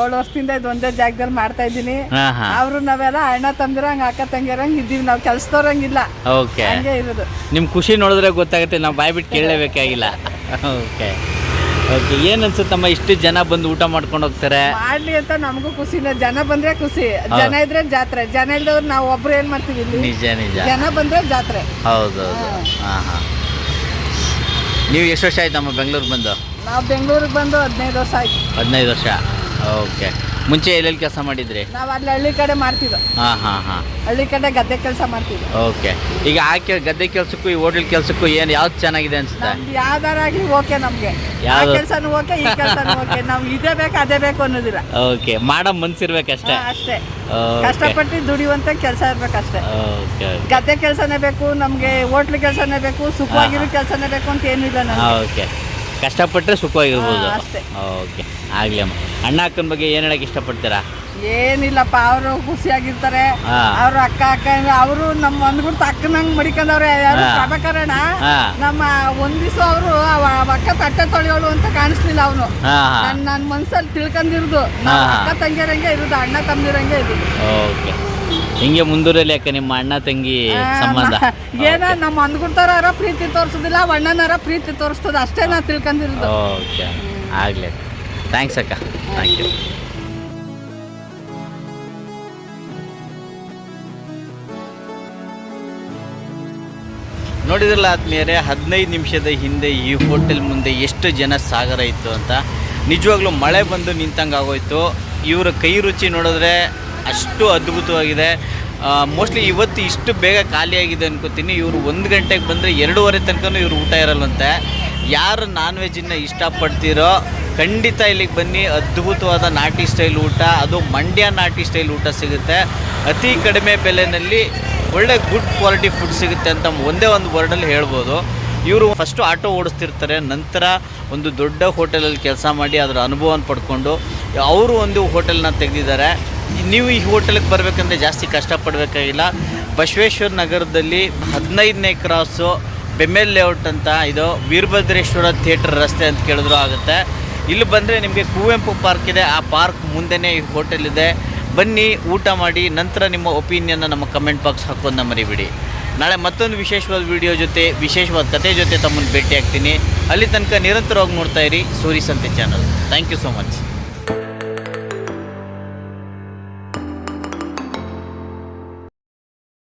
[SPEAKER 2] ಏಳು ವರ್ಷದಿಂದ ಇದು ಒಂದೇ ಜಾಗದಲ್ಲಿ ಮಾಡ್ತಾ ಇದ್ದೀನಿ. ಅವರು ನಾವೆಲ್ಲ ಅಣ್ಣ ತಂದಿರಂಗ್ ಅಕ್ಕ ತಂಗಿರಂಗ್ ಇದ್ದೀವಿ. ನಾವು ಕೆಲಸದವ್ರಂಗಿಲ್ಲ.
[SPEAKER 1] ಓಕೆ
[SPEAKER 2] ಹಂಗೆ ಇರೋದು.
[SPEAKER 1] ನಿಮ್ಮ ಖುಷಿ ನೋಡಿದ್ರೆ ಗೊತ್ತಾಗುತ್ತೆ ನಾವು ಬಾಯ್ ಬಿಟ್ಟು ಕೇಳಲೇಬೇಕಾಗಿಲ್ಲ. ಓಕೆ ಓಕೆ ಏನು ಅನ್ಸುತ್ತಮ್ಮ ಇಷ್ಟು ಜನ ಬಂದು ಊಟ ಮಾಡ್ಕೊಂಡು ಹೋಗ್ತಾರೆ?
[SPEAKER 2] ಮಾಡ್ಲಿ ಅಂತ ನಮಗೂ ಖುಷಿ ಜನ ಬಂದ್ರೆ ಖುಷಿ. ಜನ ಇದ್ರೆ ಜಾತ್ರೆ. ಜನ ಇಲ್ದವ್ರು ನಾವು ಒಬ್ರು ಏನ್ ಮಾಡ್ತೀವಿ ಇಲ್ಲಿ?
[SPEAKER 1] ನಿಜ ನಿಜ.
[SPEAKER 2] ಜನ ಬಂದ್ರೆ ಜಾತ್ರೆ.
[SPEAKER 1] ಹೌದು ಹೌದು ಹಾಂ ಹಾಂ. ನೀವು ಎಷ್ಟು ವರ್ಷ ಆಯ್ತಮ್ಮ ಬೆಂಗಳೂರಿಗೆ ಬಂದು?
[SPEAKER 2] ನಾವು ಬೆಂಗಳೂರಿಗೆ ಬಂದು ಹದಿನೈದು ವರ್ಷ ಆಯ್ತು.
[SPEAKER 1] ಹದಿನೈದು ವರ್ಷ. ಓಕೆ. ಮುಂಚೆ ಎಲ್ಲೆಲ್ಲಿ ಕೆಲಸ ಮಾಡಿದ್ರಿ?
[SPEAKER 2] ನಾವು ಅಲ್ಲಿ ಹಳ್ಳಿ ಕಡೆ ಮಾಡ್ತಿದ್ದೋ
[SPEAKER 1] ಹಾಂ ಹಾಂ ಹಾಂ.
[SPEAKER 2] ಹಳ್ಳಿ ಕಡೆ ಗದ್ದೆ ಕೆಲಸ ಮಾಡ್ತಿದ್ದೋ
[SPEAKER 1] ಓಕೆ. ಈಗ ಆ ಕೆ ಗದ್ದೆ ಕೆಲಸಕ್ಕೂ ಈ ಹೋಟೆಲ್ ಕೆಲಸಕ್ಕೂ ಏನು ಯಾವ್ದು ಚೆನ್ನಾಗಿದೆ ಅನ್ಸುತ್ತೆ?
[SPEAKER 2] ನಮ್ದು ಯಾವ್ದಾರ ಆಗ್ಲಿ ಓಕೆ ನಮ್ಗೆ. ಆ
[SPEAKER 1] ಯಾವ್ದು?
[SPEAKER 2] ಕೆಲ್ಸನೂ ಓಕೆ ಈ ಕೆಲ್ಸನೂ ಓಕೆ. ನಾವು ಇದೇ ಬೇಕು ಅದೇ ಬೇಕು ಅನ್ನೋದಿಲ್ಲ.
[SPEAKER 1] ಓಕೆ. ಮಾಡೋ ಮನ್ಸಿರ್ಬೇಕಷ್ಟೇ?
[SPEAKER 2] ಅಷ್ಟೇ.
[SPEAKER 1] ಅಷ್ಟೇ
[SPEAKER 2] ಕಷ್ಟಪಟ್ಟು ದುಡಿಯುವಂತ ಕೆಲಸ ಇರ್ಬೇಕಷ್ಟೇ.
[SPEAKER 1] ಓಕೆ
[SPEAKER 2] ಗದ್ದೆ ಕೆಲಸನೇ ಬೇಕು ನಮ್ಗೆ ಹೋಟ್ಲ್ ಕೆಲಸನೇ ಬೇಕು ಸುಖವಾಗಿರೋ ಕೆಲಸನೇ ಬೇಕು ಅಂತ ಏನಿಲ್ಲ ನಮ್ಗೆ.
[SPEAKER 1] ಓಕೆ. ಕಷ್ಟಪಟ್ಟರೆ ಸುಖವಾಗಿರ್ಬೋದು.
[SPEAKER 8] ಹಾ, ಅಷ್ಟೇ.
[SPEAKER 1] ಓಕೆ. ಆಗಲಿ ಅಮ್ಮ. ಅಣ್ಣ ಅಕ್ಕನ ಬಗ್ಗೆ ಏನು ಹೇಳಕ್ಕೆ ಇಷ್ಟಪಡ್ತೀರಾ?
[SPEAKER 8] ಏನಿಲ್ಲಪ್ಪ ಅವರು ಖುಷಿಯಾಗಿರ್ತಾರೆ.
[SPEAKER 1] ಹಾ.
[SPEAKER 8] ಅವ್ರ ಅಕ್ಕ ಅಕ್ಕ ಅವರು ನಮ್ಮ ಅಂದ್ಬಿಟ್ಟು ಅಕ್ಕನಂಗ್ ಮಡಿಕೊಂಡವ್ರೆ ಯಾರು
[SPEAKER 1] ಹಾ.
[SPEAKER 8] ಪ್ರಭಾಕರಣ
[SPEAKER 1] ಹಾ.
[SPEAKER 8] ನಮ್ಮ ಒಂದ್ ದಿವಸ ಅವರು ಅಕ್ಕ ತಟ್ಟೆ ತೊಳೆಯೋಳು ಅಂತ ಕಾಣಿಸ್ಲಿಲ್ಲ ಅವನು.
[SPEAKER 1] ಹಾಂ ಹಾಂ.
[SPEAKER 8] ನನ್ ನನ್ನ ಮನ್ಸಲ್ಲಿ ತಿಳ್ಕೊಂಡಿರೋದು ನಾವು
[SPEAKER 1] ಹಾ.
[SPEAKER 8] ಅಕ್ಕ ತಂಗಿರಂಗೆ ಇರೋದು ಅಣ್ಣ ತಮ್ಮಿರಂಗೆ ಇದು
[SPEAKER 1] ಓಕೆ. ಹಿಂಗೆ ಮುಂದೂರಲ್ಲಿ ಯಾಕೆ ನಿಮ್ಮ ಅಣ್ಣ ತಂಗಿ ಸಂಬಂಧ?
[SPEAKER 8] ಏನ ನಮ್ಮ ಅಂದ್ಕೊಡ್ತಾರ ಪ್ರೀತಿ ತೋರಿಸೋದಿಲ್ಲ ಅಣ್ಣನಾರ ಪ್ರೀತಿ ತೋರಿಸ್ತದ ಅಷ್ಟೇ ನಾ ತಿಳ್ಕೊಂಡಿರೋದು
[SPEAKER 1] ಓಕೆ. ಆಗಲಿ. ಥ್ಯಾಂಕ್ಸ್ ಅಕ್ಕ. ಥ್ಯಾಂಕ್ ಯು ನೋಡಿದ್ರಲ್ಲ ಆದ್ಮೇಲೆ ಹದಿನೈದು ನಿಮಿಷದ ಹಿಂದೆ ಈ ಹೋಟೆಲ್ ಮುಂದೆ ಎಷ್ಟು ಜನ ಸಾಗರ ಇತ್ತು ಅಂತ. ನಿಜವಾಗ್ಲೂ ಮಳೆ ಬಂದು ನಿಂತಂಗೆ ಆಗೋಯ್ತು. ಇವರ ಕೈ ರುಚಿ ನೋಡಿದ್ರೆ ಅಷ್ಟು ಅದ್ಭುತವಾಗಿದೆ. ಮೋಸ್ಟ್ಲಿ ಇವತ್ತು ಇಷ್ಟು ಬೇಗ ಖಾಲಿಯಾಗಿದೆ ಅನ್ಕೋತೀನಿ. ಇವರು ಒಂದು ಗಂಟೆಗೆ ಬಂದರೆ ಎರಡೂವರೆ ತನಕನೂ ಇವರು ಊಟ ಇರಲ್ಲಂತೆ. ಯಾರು ನಾನ್ ವೆಜ್ನ ಇಷ್ಟಪಡ್ತೀರೋ ಖಂಡಿತ ಇಲ್ಲಿಗೆ ಬನ್ನಿ. ಅದ್ಭುತವಾದ ನಾಟಿ ಸ್ಟೈಲ್ ಊಟ. ಅದು ಮಂಡ್ಯ ನಾಟಿ ಸ್ಟೈಲ್ ಊಟ ಸಿಗುತ್ತೆ. ಅತಿ ಕಡಿಮೆ ಬೆಲೆಯಲ್ಲಿ ಒಳ್ಳೆ ಗುಡ್ ಕ್ವಾಲಿಟಿ ಫುಡ್ ಸಿಗುತ್ತೆ ಅಂತ ಒಂದೇ ಒಂದು ವರ್ಡಲ್ಲಿ ಹೇಳ್ಬೋದು. ಇವರು ಫಸ್ಟು ಆಟೋ ಓಡಿಸ್ತಿರ್ತಾರೆ. ನಂತರ ಒಂದು ದೊಡ್ಡ ಹೋಟೆಲಲ್ಲಿ ಕೆಲಸ ಮಾಡಿ ಅದರ ಅನುಭವನ ಪಡ್ಕೊಂಡು ಅವರು ಒಂದು ಹೋಟೆಲ್ನ ತೆಗೆದಿದ್ದಾರೆ. ನೀವು ಈ ಹೋಟೆಲ್ಗೆ ಬರಬೇಕಂದ್ರೆ ಜಾಸ್ತಿ ಕಷ್ಟಪಡಬೇಕಾಗಿಲ್ಲ. ಬಸವೇಶ್ವರ ನಗರದಲ್ಲಿ ಹದಿನೈದನೇ ಕ್ರಾಸು ಬೆಮ್ಮೆಲ್ ಲೇಔಟ್ ಅಂತ ಇದು ವೀರಭದ್ರೇಶ್ವರ ಥಿಯೇಟರ್ ರಸ್ತೆ ಅಂತ ಕೇಳಿದ್ರು ಆಗುತ್ತೆ. ಇಲ್ಲಿ ಬಂದರೆ ನಿಮಗೆ ಕುವೆಂಪು ಪಾರ್ಕ್ ಇದೆ. ಆ ಪಾರ್ಕ್ ಮುಂದೆನೇ ಈ ಹೋಟೆಲ್ ಇದೆ. ಬನ್ನಿ, ಊಟ ಮಾಡಿ, ನಂತರ ನಿಮ್ಮ ಒಪಿನಿಯನ್ನ ನಮ್ಮ ಕಮೆಂಟ್ ಬಾಕ್ಸ್ ಹಾಕೋದನ್ನ ಮರಿಬಿಡಿ ನಾಳೆ ಮತ್ತೊಂದು ವಿಶೇಷವಾದ ವಿಡಿಯೋ ಜೊತೆ, ವಿಶೇಷವಾದ ಕತೆ ಜೊತೆ ತಮ್ಮನ್ನು ಭೇಟಿ ಆಗ್ತೀನಿ ಅಲ್ಲಿ ತನಕ ನಿರಂತರವಾಗಿ ನೋಡ್ತಾ ಇರಿ. Suri Santhe channel thank you so much